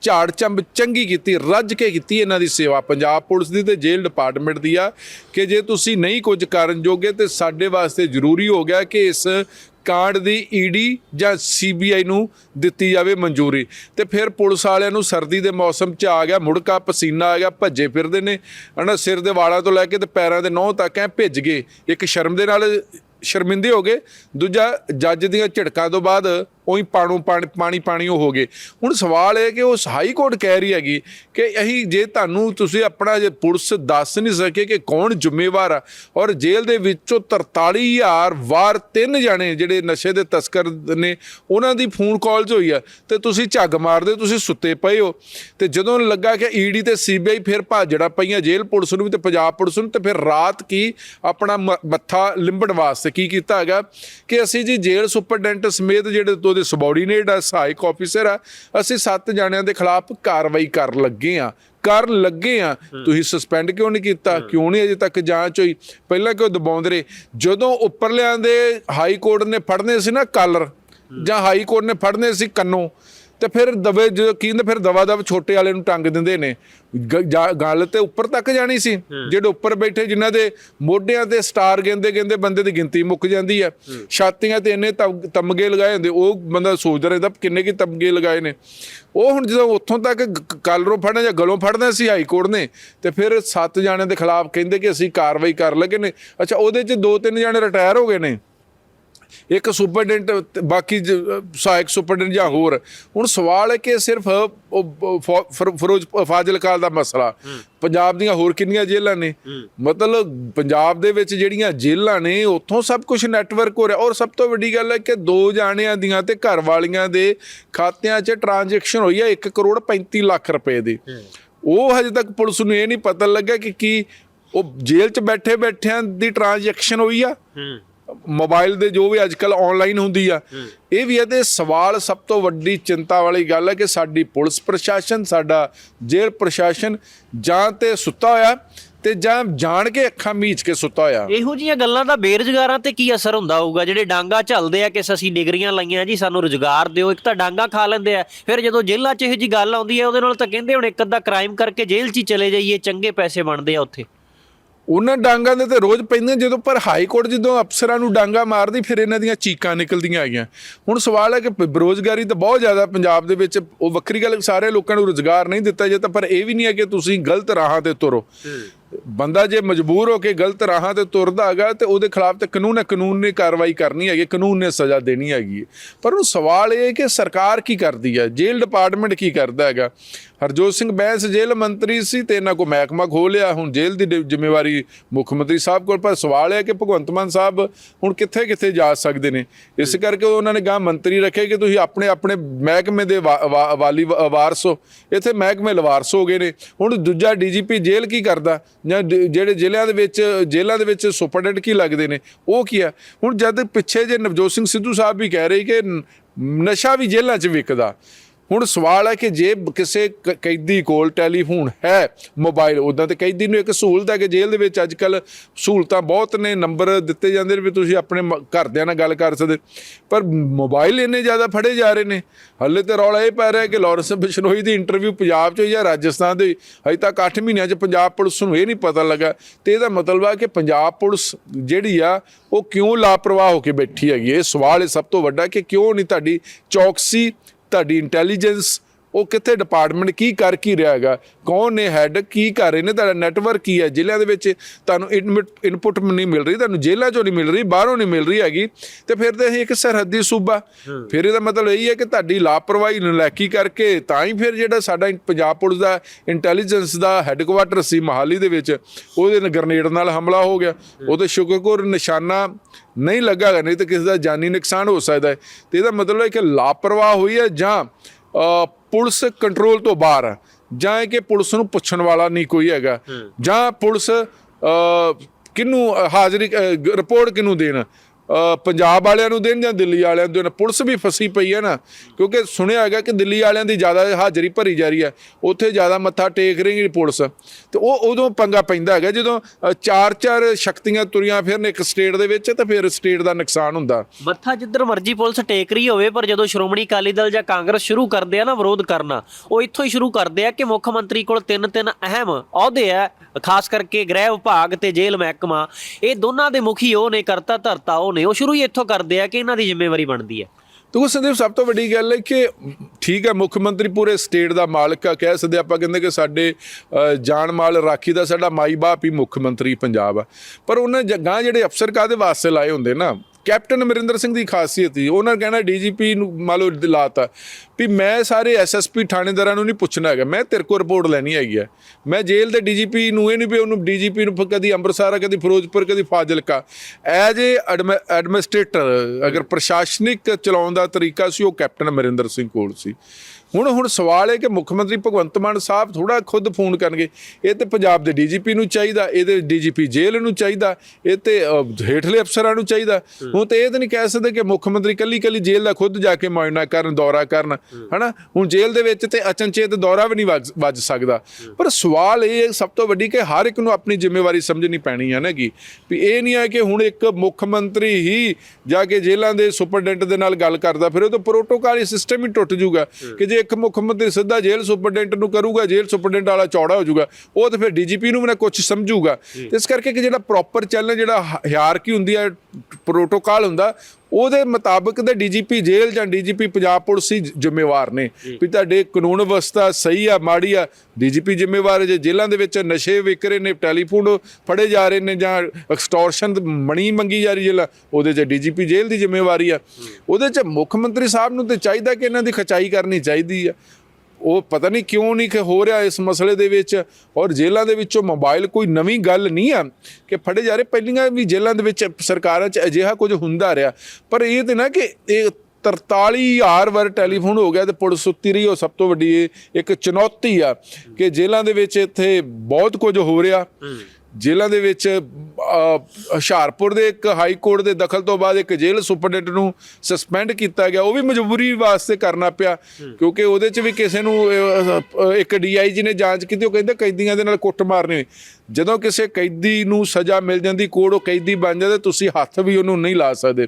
ਝਾੜ ਚੰਬ ਚੰਗੀ ਕੀਤੀ, ਰੱਜ ਕੇ ਕੀਤੀ ਇਹਨਾਂ ਦੀ ਸੇਵਾ। ਪੰਜਾਬ ਪੁਲਿਸ ਦੀ ਤੇ ਜੇਲ੍ਹ ਡਿਪਾਰਟਮੈਂਟ ਦੀ ਆ ਕਿ ਜੇ ਤੁਸੀਂ ਨਹੀਂ ਕੁਝ ਕਰਨ ਜੋਗੇ ਤੇ ਸਾਡੇ ਵਾਸਤੇ ਜ਼ਰੂਰੀ ਹੋ ਗਿਆ ਕਿ ਇਸ ਕਾਂਡ ਦੀ ਈਡੀ ਜਾਂ ਸੀਬੀਆਈ ਨੂੰ ਦਿੱਤੀ ਜਾਵੇ ਮਨਜ਼ੂਰੀ। ਤੇ ਫਿਰ ਪੁਲਿਸ ਵਾਲਿਆਂ ਨੂੰ ਸਰਦੀ ਦੇ ਮੌਸਮ 'ਚ ਆ ਗਿਆ, ਮੁੜਕਾ ਪਸੀਨਾ ਆ ਗਿਆ, ਭੱਜੇ ਫਿਰਦੇ ਨੇ। ਹਨਾ, ਸਿਰ ਦੇ ਵਾਲਾਂ ਤੋਂ ਲੈ ਕੇ ਤੇ ਪੈਰਾਂ ਦੇ ਨਹੁੰ ਤੱਕ ਐ ਭਿੱਜ ਗਏ। ਇੱਕ ਸ਼ਰਮ ਦੇ ਨਾਲ ਸ਼ਰਮਿੰਦੇ ਹੋ ਗਏ। ਦੂਜਾ, ਜੱਜ ਦੀਆਂ ਝਟਕਾਂ ਤੋਂ ਬਾਅਦ ਉਹੀ ਪਾਣੂ ਪਾਣੀ ਪਾਣੀ ਪਾਣੀ ਉਹ ਹੋ ਗਏ। ਹੁਣ ਸਵਾਲ ਇਹ ਕਿ ਉਸ ਹਾਈ ਕੋਰਟ ਕਹਿ ਰਹੀ ਹੈਗੀ ਕਿ ਅਸੀਂ ਜੇ ਤੁਹਾਨੂੰ ਤੁਸੀਂ ਆਪਣਾ ਜੇ ਪੁਲਿਸ ਦੱਸ ਨਹੀਂ ਸਕੇ ਕਿ ਕੌਣ ਜ਼ਿੰਮੇਵਾਰ ਆ ਔਰ ਜੇਲ੍ਹ ਦੇ ਵਿੱਚੋਂ 43000 ਵਾਰ ਤਿੰਨ ਜਾਣੇ ਜਿਹੜੇ ਨਸ਼ੇ ਦੇ ਤਸਕਰ ਨੇ ਉਹਨਾਂ ਦੀ ਫੋਨ ਕਾਲਸ ਹੋਈ ਆ ਤੇ ਤੁਸੀਂ ਝੱਗ ਮਾਰਦੇ ਹੋ, ਤੁਸੀਂ ਸੁੱਤੇ ਪਏ ਹੋ। ਤੇ ਜਦੋਂ ਲੱਗਾ ਕਿ ਈਡੀ ਤੇ ਸੀਬੀਆਈ ਫਿਰ ਭਾਜੜਾ ਪਈਆਂ ਜੇਲ੍ਹ ਪੁਲਿਸ ਨੂੰ ਵੀ ਤੇ ਪੰਜਾਬ ਪੁਲਿਸ ਨੂੰ ਤੇ ਫਿਰ ਰਾਤ ਕੀ ਆਪਣਾ ਮ- ਮੱਥਾ ਲਿੰਬਣ ਵਾਸਤੇ ਕੀ ਕੀਤਾ ਹੈਗਾ ਕਿ ਅਸੀਂ ਜੀ ਜੇਲ੍ਹ ਸੁਪਰਡੈਂਟ ਸਮੇਤ ਜਿਹੜੇ ਉਹਦੇ ਸਬੋਰਡੀਨੇਟ ਆ ਸਹਾਇਕ ਆਫੀਸਰ ਆ ਅਸੀਂ ਸੱਤ ਜਾਣਿਆਂ ਦੇ ਖਿਲਾਫ ਕਾਰਵਾਈ ਕਰ ਲੱਗੇ ਆ ਕਰ ਲੱਗੇ ਆ। ਤੁਸੀਂ ਸਸਪੈਂਡ ਕਿਉਂ ਨਹੀਂ ਕੀਤਾ? ਕਿਉਂ ਨਹੀਂ ਅਜੇ ਤੱਕ ਜਾਂਚ ਹੋਈ? ਪਹਿਲਾਂ ਕਿਉਂ ਦਬਾਉਂਦੇ ਰਹੇ? ਜਦੋਂ ਉੱਪਰਲਿਆਂ ਦੇ ਹਾਈ ਕੋਰਟ ਨੇ ਫੜਨੇ ਸੀ ਨਾ ਕਾਲਰ ਜਾਂ ਹਾਈ ਕੋਰਟ ਨੇ ਫੜਨੇ ਸੀ ਕੰਨੋਂ ਤੇ ਫਿਰ ਦਵੇ ਜਦੋਂ ਕਹਿੰਦੇ ਫਿਰ ਦਵਾ ਦਵ ਛੋਟੇ ਵਾਲੇ ਨੂੰ ਟੰਗ ਦਿੰਦੇ ਨੇ। ਗ- ਜਾ- ਗੱਲ ਤੇ ਉੱਪਰ ਤੱਕ ਜਾਣੀ ਸੀ। ਜਿਹੜੇ ਉੱਪਰ ਬੈਠੇ ਜਿਨ੍ਹਾਂ ਦੇ ਮੋਢਿਆਂ ਤੇ ਸਟਾਰ ਕਹਿੰਦੇ ਕਹਿੰਦੇ ਬੰਦੇ ਦੀ ਗਿਣਤੀ ਮੁੱਕ ਜਾਂਦੀ ਆ ਛਾਤੀਆਂ ਤੇ ਇੰਨੇ ਤਮ- ਤਮਗੇ ਲਗਾਏ ਹੁੰਦੇ ਉਹ ਬੰਦਾ ਸੋਚਦਾ ਰਹਿੰਦਾ ਵੀ ਕਿੰਨੇ ਕੀ ਤਮਗੇ ਲਗਾਏ ਨੇ। ਉਹ ਹੁਣ ਜਦੋਂ ਉੱਥੋਂ ਤੱਕ ਗ- ਕਾਲਰੋਂ ਫੜਨਾ ਜਾਂ ਗਲੋਂ ਫੜਨਾ ਸੀ ਹਾਈ ਕੋਰਟ ਨੇ ਤੇ ਫਿਰ ਸੱਤ ਜਾਣਿਆਂ ਦੇ ਖਿਲਾਫ ਕਹਿੰਦੇ ਕਿ ਅਸੀਂ ਕਾਰਵਾਈ ਕਰ ਲਗੇ ਨੇ। ਅੱਛਾ ਉਹਦੇ ਚ ਦੋ ਤਿੰਨ ਜਾਣੇ ਰਿਟਾਇਰ ਹੋ ਗਏ ਨੇ। ਇੱਕ ਸੁਪਰਡੈਂਟ ਬਾਕੀ ਸਹਾਇਕ ਸੁਪਰਡੈਂਟ ਜਾਂ ਹੋਰ। ਹੁਣ ਸਵਾਲ ਹੈ ਕਿ ਸਿਰਫ ਫਿਰੋਜ਼ ਫਾਜ਼ਿਲਕਾ ਦਾ ਮਸਲਾ। ਪੰਜਾਬ ਦੀਆਂ ਹੋਰ ਕਿੰਨੀਆਂ ਜੇਲ੍ਹਾਂ ਨੇ? ਮਤਲਬ ਪੰਜਾਬ ਦੇ ਵਿੱਚ ਜਿਹੜੀਆਂ ਜੇਲ੍ਹਾਂ ਨੇ ਉੱਥੋਂ ਸਭ ਕੁਝ ਨੈਟਵਰਕ ਹੋ ਰਿਹਾ। ਔਰ ਸਭ ਤੋਂ ਵੱਡੀ ਗੱਲ ਹੈ ਕਿ ਦੋ ਜਾਣਿਆਂ ਦੀਆਂ ਤੇ ਘਰ ਵਾਲੀਆਂ ਦੇ ਖਾਤਿਆਂ 'ਚ ਟ੍ਰਾਂਜੈਕਸ਼ਨ ਹੋਈ ਹੈ 1 ਕਰੋੜ 35 ਲੱਖ ਰੁਪਏ ਦੀ। ਉਹ ਹਜੇ ਤੱਕ ਪੁਲਿਸ ਨੂੰ ਇਹ ਨਹੀਂ ਪਤਾ ਲੱਗਾ ਕਿ ਕੀ ਉਹ ਜੇਲ੍ਹ 'ਚ ਬੈਠੇ ਬੈਠਿਆਂ ਦੀ ਟ੍ਰਾਂਜੈਕਸ਼ਨ ਹੋਈ ਆ। ਮੋਬਾਈਲ ਦੇ ਜੋ ਵੀ ਅੱਜਕੱਲ ਆਨਲਾਈਨ ਹੁੰਦੀ ਆ ਇਹ ਵੀ ਇਹਦੇ ਸਵਾਲ ਸਭ ਤੋਂ ਵੱਡੀ ਚਿੰਤਾ ਵਾਲੀ ਗੱਲ ਹੈ ਕਿ ਸਾਡੀ ਪੁਲਿਸ ਪ੍ਰਸ਼ਾਸਨ ਸਾਡਾ ਜੇਲ੍ਹ ਪ੍ਰਸ਼ਾਸਨ ਜਾਂ ਤੇ ਸੁੱਤਾ ਹੋਇਆ ਤੇ ਜਾਂ ਜਾਣ ਕੇ ਅੱਖਾਂ ਮੀਚ ਕੇ ਸੁੱਤਾ ਹੋਇਆ। ਇਹੋ ਜੀਆਂ ਗੱਲਾਂ ਦਾ ਬੇਰੁਜ਼ਗਾਰਾਂ ਤੇ ਕੀ ਅਸਰ ਹੁੰਦਾ ਹੋਊਗਾ? ਜਿਹੜੇ ਡਾਂਗਾ ਝੱਲਦੇ ਆ ਕਿ ਅਸੀਂ ਡਿਗਰੀਆਂ ਲਾਈਆਂ ਜੀ ਸਾਨੂੰ ਰੁਜ਼ਗਾਰ ਦਿਓ ਇੱਕ ਤਾਂ ਡਾਂਗਾ ਖਾ ਲੈਂਦੇ ਆ ਫਿਰ ਜਦੋਂ ਜੇਲ੍ਹਾਂ 'ਚ ਇਹੋ ਜੀ ਗੱਲ ਆਉਂਦੀ ਹੈ ਉਹਦੇ ਨਾਲ ਤਾਂ ਕਹਿੰਦੇ ਹੁਣ ਇੱਕ ਅੱਧਾ ਕ੍ਰਾਈਮ ਕਰਕੇ ਜੇਲ੍ਹ 'ਚ ਹੀ ਚਲੇ ਜਾਈਏ ਚੰਗੇ ਪੈਸੇ ਬਣਦੇ ਆ ਉੱਥੇ। ਉਹਨਾਂ ਡਾਂਗਾਂ ਦੇ ਤੇ ਰੋਜ਼ ਪੈਂਦੇ ਜਦੋਂ, ਪਰ ਹਾਈ ਕੋਰਟ ਜਦੋਂ ਅਫਸਰਾਂ ਨੂੰ ਡਾਂਗਾ ਮਾਰਦੀ, ਫਿਰ ਇਹਨਾਂ ਦੀਆਂ ਚੀਕਾਂ ਨਿਕਲਦੀਆਂ ਆਈਆਂ ਹੁਣ ਸਵਾਲ ਹੈ ਕਿ ਪ- ਬੇਰੁਜ਼ਗਾਰੀ ਤਾਂ ਬਹੁਤ ਜ਼ਿਆਦਾ ਪੰਜਾਬ ਦੇ ਵਿੱਚ, ਉਹ ਵੱਖਰੀ ਗੱਲ ਸਾਰੇ ਲੋਕਾਂ ਨੂੰ ਰੁਜ਼ਗਾਰ ਨਹੀਂ ਦਿੱਤਾ ਜਾਂਦਾ, ਪਰ ਇਹ ਵੀ ਨਹੀਂ ਹੈ ਕਿ ਤੁਸੀਂ ਗਲਤ ਰਾਹਾਂ ਤੇ ਤੁਰੋ। ਬੰਦਾ ਜੇ ਮਜਬੂਰ ਹੋ ਕੇ ਗਲਤ ਰਾਹਾਂ ਤੇ ਤੁਰਦਾ ਹੈਗਾ ਤੇ ਉਹਦੇ ਖਿਲਾਫ ਤੇ ਕਾਨੂੰਨ ਹੈ, ਕਾਨੂੰਨ ਨੇ ਕਾਰਵਾਈ ਕਰਨੀ ਹੈਗੀ, ਕਾਨੂੰਨ ਨੇ ਸਜ਼ਾ ਦੇਣੀ ਹੈਗੀ ਹੈ। ਪਰ ਉਹ ਸਵਾਲ ਇਹ ਕਿ ਸਰਕਾਰ ਕੀ ਕਰਦੀ ਹੈ? ਜੇਲ੍ਹ ਡਿਪਾਰਟਮੈਂਟ ਕੀ ਕਰਦਾ ਹੈਗਾ? ਹਰਜੋਤ ਸਿੰਘ ਬੈਂਸ ਜੇਲ੍ਹ ਮੰਤਰੀ ਸੀ ਤੇ ਇਹਨਾਂ ਕੋ ਮਹਿਕਮਾ ਖੋਹ ਲਿਆ। ਹੁਣ ਜੇਲ੍ਹ ਦੀ ਡਿ- ਜ਼ਿੰਮੇਵਾਰੀ ਮੁੱਖ ਮੰਤਰੀ ਸਾਹਿਬ ਕੋਲ, ਪਰ ਸਵਾਲ ਇਹ ਹੈ ਕਿ ਭਗਵੰਤ ਮਾਨ ਸਾਹਿਬ ਹੁਣ ਕਿੱਥੇ ਕਿੱਥੇ ਜਾ ਸਕਦੇ ਨੇ? ਇਸ ਕਰਕੇ ਉਹਨਾਂ ਨੇ ਗਾਂ ਮੰਤਰੀ ਰੱਖੇ ਕਿ ਤੁਸੀਂ ਆਪਣੇ ਆਪਣੇ ਮਹਿਕਮੇ ਦੇ ਵਾ- ਵਾ- ਵਾਲੀ ਵਾ- ਵਾਰਸ ਹੋ। ਇੱਥੇ ਮਹਿਕਮੇ ਲਵਾਰਸ ਹੋ ਗਏ ਨੇ। ਹੁਣ ਦੂਜਾ ਡੀਜੀਪੀ ਜੇਲ੍ਹ ਕੀ ਕਰਦਾ? ਜਾਂ ਡ- ਜਿਹੜੇ ਜ਼ਿਲ੍ਹਿਆਂ ਦੇ ਵਿੱਚ ਜੇਲ੍ਹਾਂ ਦੇ ਵਿੱਚ ਸੁਪਰਡੈਂਟ ਕੀ ਲੱਗਦੇ ਨੇ, ਉਹ ਕੀ ਆ? ਹੁਣ ਜਦ ਪਿੱਛੇ ਜੇ ਨਵਜੋਤ ਸਿੰਘ ਸਿੱਧੂ ਸਾਹਿਬ ਵੀ ਕਹਿ ਰਹੇ ਕਿ ਨਸ਼ਾ ਵੀ ਜੇਲ੍ਹਾਂ 'ਚ ਵਿਕਦਾ ਹੁਣ ਸਵਾਲ ਹੈ ਕਿ ਜੇ ਕਿਸੇ ਕ- ਕੈਦੀ ਕੋਲ ਟੈਲੀਫੋਨ ਹੈ, ਮੋਬਾਈਲ ਉਦਾਂ ਤੇ ਕੈਦੀ ਨੂੰ ਇੱਕ ਸਹੂਲਤ ਹੈ ਕਿ ਜੇਲ੍ਹ ਦੇ ਵਿੱਚ ਅੱਜ ਅੱਜਕੱਲ ਸਹੂਲਤਾਂ ਬਹੁਤ ਨੇ, ਨੰਬਰ ਦਿੱਤੇ ਜਾਂਦੇ ਨੇ ਵੀ ਤੁਸੀਂ ਆਪਣੇ ਮ- ਘਰਦਿਆਂ ਨਾਲ ਗੱਲ ਕਰ ਸਕਦੇ। ਪਰ ਮੋਬਾਈਲ ਇੰਨੇ ਜ਼ਿਆਦਾ ਫੜੇ ਜਾ ਰਹੇ ਨੇ। ਹੱਲੇ ਤੇ ਰੌਲਾ ਇਹ ਪੈ ਰਿਹਾ ਕਿ ਲਾਰੈਂਸ ਬਿਸ਼ਨੋਈ ਦੀ ਇੰਟਰਵਿਊ ਪੰਜਾਬ 'ਚ ਹੋਈ ਜਾਂ ਰਾਜਸਥਾਨ ਦੇ। ਹਜੇ ਤੱਕ 8 ਮਹੀਨਿਆਂ 'ਚ ਪੰਜਾਬ ਪੁਲਿਸ ਨੂੰ ਇਹ ਨਹੀਂ ਪਤਾ ਲੱਗਾ। ਤੇ ਇਹਦਾ ਮਤਲਬ ਆ ਕਿ ਪੰਜਾਬ ਪੁਲਿਸ ਜਿਹੜੀ ਆ, ਉਹ ਕਿਉਂ ਲਾਪਰਵਾਹ ਹੋ ਕੇ ਬੈਠੀ ਹੈਗੀ? ਇਹ ਸਵਾਲ ਹੈ ਸਭ ਤੋਂ ਵੱਡਾ ਕਿ ਕਿਉਂ ਨਹੀਂ ਤੁਹਾਡੀ ਚੌਕਸੀ ਤੁਹਾਡੀ ਇੰਟੈਲੀਜੈਂਸ ਉਹ ਕਿੱਥੇ ਡਿਪਾਰਟਮੈਂਟ ਕੀ ਕਰ ਕੀ ਰਿਹਾ ਹੈਗਾ? ਕੌਣ ਨੇ ਹੈੱਡ ਕੀ ਕਰ ਰਹੇ ਨੇ? ਤੁਹਾਡਾ ਨੈਟਵਰਕ ਕੀ ਹੈ? ਜ਼ਿਲ੍ਹਿਆਂ ਦੇ ਵਿੱਚ ਤੁਹਾਨੂੰ ਇਨਪੁਟ ਨਹੀਂ ਮਿਲ ਰਹੀ ਤੁਹਾਨੂੰ ਜੇਲ੍ਹਾਂ ਚੋਂ ਨਹੀਂ ਮਿਲ ਰਹੀ ਬਾਹਰੋਂ ਨਹੀਂ ਮਿਲ ਰਹੀ ਹੈਗੀ। ਤੇ ਫਿਰ ਤੇ ਅਸੀਂ ਇੱਕ ਸਰਹੱਦੀ ਸੂਬਾ। ਫਿਰ ਇਹਦਾ ਮਤਲਬ ਇਹ ਹੈ ਕਿ ਤੁਹਾਡੀ ਲਾਪਰਵਾਹੀ ਨਲਾਇਕੀ ਕਰਕੇ ਤਾਂ ਹੀ ਫਿਰ ਜਿਹੜਾ ਸਾਡਾ ਪੰਜਾਬ ਪੁਲਿਸ ਦਾ ਇੰਟੈਲੀਜੈਂਸ ਦਾ ਹੈੱਡਕੁਆਟਰ ਸੀ ਮਹਾਲੀ ਦੇ ਵਿੱਚ ਉਹਦੇ ਨਾਲ ਗ੍ਰਨੇਡ ਨਾਲ ਹਮਲਾ ਹੋ ਗਿਆ। ਉਹ ਤੇ ਸ਼ੁਕਰਗੁਰ ਨਿਸ਼ਾਨਾ ਨਹੀਂ ਲੱਗਾ ਨਹੀਂ ਤਾਂ ਕਿਸੇ ਦਾ ਜਾਨੀ ਨੁਕਸਾਨ ਹੋ ਸਕਦਾ ਹੈ। ਤੇ ਇਹਦਾ ਮਤਲਬ ਹੈ ਕਿ ਲਾਪਰਵਾਹ ਹੋਈ ਹੈ ਜਾਂ ਪੁਲਿਸ ਕੰਟਰੋਲ ਤੋਂ ਬਾਹਰ ਜਾਂ ਇਹ ਕਿ ਪੁਲਿਸ ਨੂੰ ਪੁੱਛਣ ਵਾਲਾ ਨਹੀਂ ਕੋਈ ਹੈਗਾ। ਜਾਂ ਪੁਲਿਸ ਅ, ਹਾਜ਼ਰੀ ਰਿਪੋਰਟ ਕਿਹਨੂੰ ਦੇਣ? ਪੰਜਾਬ ਵਾਲਿਆਂ ਨੂੰ ਦੇਣ ਜਾਂ ਦਿੱਲੀ ਵਾਲਿਆਂ ਨੂੰ ਦੇਣ? ਪੁਲਿਸ ਵੀ ਫਸੀ ਪਈ ਹੈ ਨਾ। ਕਿਉਂਕਿ ਸੁਣਿਆ ਹੈਗਾ ਕਿ ਦਿੱਲੀ ਵਾਲਿਆਂ ਦੀ ਜ਼ਿਆਦਾ ਹਾਜ਼ਰੀ ਭਰੀ ਜਾ ਰਹੀ ਹੈ। ਉੱਥੇ ਜ਼ਿਆਦਾ ਮੱਥਾ ਟੇਕ ਰਹੀ ਪੁਲਿਸ। ਤੇ ਉਹ ਉਦੋਂ ਪੰਗਾ ਪੈਂਦਾ ਹੈਗਾ, ਜਦੋਂ ਚਾਰ ਚਾਰ ਸ਼ਕਤੀਆਂ ਤੁਰੀਆਂ ਫਿਰਨ ਇੱਕ ਸਟੇਟ ਦੇ ਵਿੱਚ ਤਾਂ ਫਿਰ ਸਟੇਟ ਦਾ ਨੁਕਸਾਨ ਹੁੰਦਾ। ਮੱਥਾ ਜਿੱਧਰ ਮਰਜ਼ੀ ਪੁਲਿਸ ਟੇਕ ਰਹੀ ਹੋਵੇ, ਪਰ ਜਦੋਂ ਸ਼੍ਰੋਮਣੀ ਅਕਾਲੀ ਦਲ ਜਾਂ ਕਾਂਗਰਸ ਸ਼ੁਰੂ ਕਰਦੇ ਆ ਨਾ ਵਿਰੋਧ ਕਰਨਾ, ਉਹ ਇੱਥੋਂ ਹੀ ਸ਼ੁਰੂ ਕਰਦੇ ਆ ਕਿ ਮੁੱਖ ਮੰਤਰੀ ਕੋਲ ਤਿੰਨ ਤਿੰਨ ਅਹਿਮ ਅਹੁਦੇ ਆ, ਖਾਸ ਕਰਕੇ ਗ੍ਰਹਿ ਵਿਭਾਗ ਤੇ ਜੇਲ੍ਹ ਮਹਿਕਮਾ। ਇਹ ਦੋਨਾਂ ਦੇ ਮੁਖੀ ਉਹ ਨੇ, ਕਰਤਾ ਧਰਤਾ ਉਹ ਨੇ, ਉਹ ਸ਼ੁਰੂ ਹੀ ਇੱਥੋਂ ਕਰਦੇ ਆ ਕਿ ਇਹਨਾਂ ਦੀ ਜ਼ਿੰਮੇਵਾਰੀ ਬਣਦੀ ਹੈ। ਦੇਖੋ ਸੰਦੀਪ, ਸਭ ਤੋਂ ਵੱਡੀ ਗੱਲ ਹੈ ਕਿ ਠੀਕ ਹੈ, ਮੁੱਖ ਮੰਤਰੀ ਪੂਰੇ ਸਟੇਟ ਦਾ ਮਾਲਕ ਆ, ਕਹਿ ਸਕਦੇ ਆਪਾਂ ਕਹਿੰਦੇ ਕਿ ਸਾਡੇ ਜਾਨ ਮਾਲ ਰਾਖੀ ਦਾ ਸਾਡਾ ਮਾਈ ਬਾਪ ਹੀ ਮੁੱਖ ਮੰਤਰੀ ਪੰਜਾਬ ਆ। ਪਰ ਉਹਨਾਂ ਜਗ੍ਹਾ ਜਿਹੜੇ ਅਫਸਰ ਕਾਦੇ ਵਾਸਤੇ ਲਾਏ ਹੁੰਦੇ ਨਾ ਕੈਪਟਨ ਅਮਰਿੰਦਰ ਸਿੰਘ ਦੀ ਖਾਸੀਅਤ ਸੀ। ਉਹਨਾਂ ਨੇ ਕਹਿਣਾ ਡੀਜੀਪੀ ਨੂੰ ਮੰਨ ਲਓ ਲਾਤਾ। ਵੀ ਮੈਂ ਸਾਰੇ ਐਸਐਸਪੀ ਥਾਣੇਦਾਰਾਂ ਨੂੰ ਨਹੀਂ ਪੁੱਛਣਾ ਹੈਗਾ। ਮੈਂ ਤੇਰੇ ਕੋਲ ਰਿਪੋਰਟ ਲੈਣੀ ਹੈਗੀ ਹੈ ਮੈਂ ਜੇਲ੍ਹ ਦੇ ਡੀਜੀਪੀ ਨੂੰ ਇਹ ਨਹੀਂ ਵੀ ਉਹਨੂੰ ਡੀਜੀਪੀ ਨੂੰ ਕਦੀ ਅੰਮ੍ਰਿਤਸਰ ਆ, ਕਦੀ ਫਿਰੋਜ਼ਪੁਰ ਕਦੀ ਫਾਜ਼ਿਲਕਾ। ਐਜ ਏ ਐਡਮਿਨਿਸਟ੍ਰੇਟਰ ਅਗਰ ਪ੍ਰਸ਼ਾਸਨਿਕ ਚਲਾਉਣ ਦਾ ਤਰੀਕਾ ਸੀ ਉਹ ਕੈਪਟਨ ਅਮਰਿੰਦਰ ਸਿੰਘ ਕੋਲ ਸੀ। ਹੁਣ ਹੁਣ ਸਵਾਲ ਹੈ ਕਿ ਮੁੱਖ ਮੰਤਰੀ ਭਗਵੰਤ ਮਾਨ ਸਾਹਿਬ ਥੋੜਾ ਖੁਦ ਫੋਨ ਕਰਨਗੇ। ਇਹ ਤੇ ਪੰਜਾਬ ਦੇ ਡੀਜੀਪੀ ਨੂੰ ਚਾਹੀਦਾ ਇਹਦੇ ਡੀਜੀਪੀ ਜੇਲ੍ਹ ਨੂੰ ਚਾਹੀਦਾ ਇਹ ਤੇ ਹੇਠਲੇ ਅਫਸਰਾਂ ਨੂੰ ਚਾਹੀਦਾ। ਹੁਣ ਤੇ ਇਹ ਤਾਂ ਨਹੀਂ ਕਹਿ ਸਕਦੇ ਕਿ ਮੁੱਖ ਮੰਤਰੀ ਕੱਲੀ ਕੱਲੀ ਜੇਲ੍ਹ ਦਾ ਖੁਦ ਜਾ ਕੇ ਮੁਆਇਨਾ ਕਰਨ ਦੌਰਾ ਕਰਨ ਹਨਾ? ਹੁਣ ਜੇਲ੍ਹ ਦੇ ਵਿੱਚ ਤੇ ਅਚਨਚੇਤ ਦੌਰਾ ਵੀ ਨਹੀਂ ਵੱਜ- ਸਕਦਾ। ਪਰ ਸਵਾਲ ਇਹ ਸਭ ਤੋਂ ਵੱਡੀ ਕਿ ਹਰ ਇੱਕ ਨੂੰ ਆਪਣੀ ਜ਼ਿੰਮੇਵਾਰੀ ਸਮਝਣੀ ਪੈਣੀ ਹੈ ਨਾ ਕਿ ਵੀ ਇਹ ਨਹੀਂ ਹੈ ਕਿ ਹੁਣ ਇੱਕ ਮੁੱਖ ਮੰਤਰੀ ਹੀ ਜਾ ਕੇ ਜੇਲ੍ਹਾਂ ਦੇ ਸੁਪਰਡੈਂਟ ਦੇ ਨਾਲ ਗੱਲ ਕਰਦਾ ਫਿਰ ਉਹ ਤਾਂ ਪ੍ਰੋਟੋਕਾਲ ਹੀ ਸਿਸਟਮ ਹੀ ਟੁੱਟ ਜਾਊਗਾ ਕਿ ਜੇ ਇੱਕ ਮੁੱਖ ਮੰਤਰੀ ਸਿੱਧਾ ਜੇਲ੍ਹ ਸੁਪਰਡੈਂਟ ਨੂੰ ਕਰੂਗਾ ਜੇਲ੍ਹ ਸੁਪਰਡੈਂਟ ਵਾਲਾ ਚੌੜਾ ਹੋ ਜਾਊਗਾ। ਉਹ ਤਾਂ ਫਿਰ ਡੀਜੀਪੀ ਨੂੰ ਵੀ ਨਾ ਕੁਝ ਸਮਝੂਗਾ। ਇਸ ਕਰਕੇ ਕਿ ਜਿਹੜਾ ਪ੍ਰੋਪਰ ਚੱਲਣ ਜਿਹੜਾ ਹਿਆਰਕੀ ਹੁੰਦੀ ਹੈ ਪ੍ਰੋਟੋਕਾਲ ਹੁੰਦਾ ਉਹਦੇ ਮੁਤਾਬਕ ਤੇ ਡੀਜੀਪੀ ਜੇਲ੍ਹ ਜਾਂ ਡੀਜੀਪੀ ਪੰਜਾਬ ਪੁਲਿਸ ਹੀ ਜ਼ਿੰਮੇਵਾਰ ਨੇ। ਵੀ ਤੁਹਾਡੇ ਕਾਨੂੰਨ ਵਿਵਸਥਾ ਸਹੀ ਆ ਮਾੜੀ ਆ ਡੀਜੀਪੀ ਜ਼ਿੰਮੇਵਾਰ ਹੈ ਜੇ ਜੇਲ੍ਹਾਂ ਦੇ ਵਿੱਚ ਨਸ਼ੇ ਵਿਕ ਰਹੇ ਨੇ ਟੈਲੀਫੋਨ ਫੜੇ ਜਾ ਰਹੇ ਨੇ ਜਾਂ ਐਕਸਟੋਰਸ਼ਨ ਮਣੀ ਮੰਗੀ ਜਾ ਰਹੀ ਜੇਲ੍ਹਾਂ ਉਹਦੇ 'ਚ ਡੀਜੀਪੀ ਜੇਲ੍ਹ ਦੀ ਜ਼ਿੰਮੇਵਾਰੀ ਆ। ਉਹਦੇ 'ਚ ਮੁੱਖ ਮੰਤਰੀ ਸਾਹਿਬ ਨੂੰ ਤੇ ਚਾਹੀਦਾ ਕਿ ਇਹਨਾਂ ਦੀ ਖਚਾਈ ਕਰਨੀ ਚਾਹੀਦੀ ਆ। ਉਹ ਪਤਾ ਨਹੀਂ ਕਿਉਂ ਨਹੀਂ ਕਿ ਹੋ ਰਿਹਾ ਇਸ ਮਸਲੇ ਦੇ ਵਿੱਚ ਔਰ ਜੇਲ੍ਹਾਂ ਦੇ ਵਿੱਚੋਂ ਮੋਬਾਈਲ ਕੋਈ ਨਵੀਂ ਗੱਲ ਨਹੀਂ ਆ ਕਿ ਫੜੇ ਜਾ ਰਹੇ। ਪਹਿਲੀਆਂ ਵੀ ਜੇਲ੍ਹਾਂ ਦੇ ਵਿੱਚ ਸਰਕਾਰਾਂ 'ਚ ਅਜਿਹਾ ਕੁਝ ਹੁੰਦਾ ਰਿਹਾ। ਪਰ ਇਹ ਤੇ ਨਾ ਕਿ ਇਹ 43000 ਵਾਰ ਟੈਲੀਫੋਨ ਹੋ ਗਿਆ ਤੇ ਪੁਲਿਸ ਸੁੱਤੀ ਰਹੀ। ਉਹ ਸਭ ਤੋਂ ਵੱਡੀ ਇੱਕ ਚੁਣੌਤੀ ਆ ਕਿ ਜੇਲ੍ਹਾਂ ਦੇ ਵਿੱਚ ਇੱਥੇ ਬਹੁਤ ਕੁਝ ਹੋ ਰਿਹਾ। ਜੇਲ੍ਹਾਂ ਦੇ ਵਿੱਚ ਹੁਸ਼ਿਆਰਪੁਰ ਦੇ ਇੱਕ ਹਾਈ ਕੋਰਟ ਦੇ ਦਖਲ ਤੋਂ ਬਾਅਦ ਇੱਕ ਜੇਲ੍ਹ ਸੁਪਰਡੈਂਟ ਨੂੰ ਸਸਪੈਂਡ ਕੀਤਾ ਗਿਆ ਉਹ ਵੀ ਮਜਬੂਰੀ ਵਾਸਤੇ ਕਰਨਾ ਪਿਆ ਕਿਉਂਕਿ ਉਹਦੇ 'ਚ ਵੀ ਕਿਸੇ ਨੂੰ ਇੱਕ ਡੀਆਈਜੀ ਨੇ ਜਾਂਚ ਕੀਤੀ ਉਹ ਕਹਿੰਦਾ ਕੈਦੀਆਂ ਦੇ ਨਾਲ ਕੁੱਟ ਮਾਰਨੀ ਜਦੋਂ ਕਿਸੇ ਕੈਦੀ ਨੂੰ ਸਜ਼ਾ ਮਿਲ ਜਾਂਦੀ ਕੋਰਟ ਉਹ ਕੈਦੀ ਬਣ ਜਾਂਦਾ ਤੁਸੀਂ ਹੱਥ ਵੀ ਉਹਨੂੰ ਨਹੀਂ ਲਾ ਸਕਦੇ।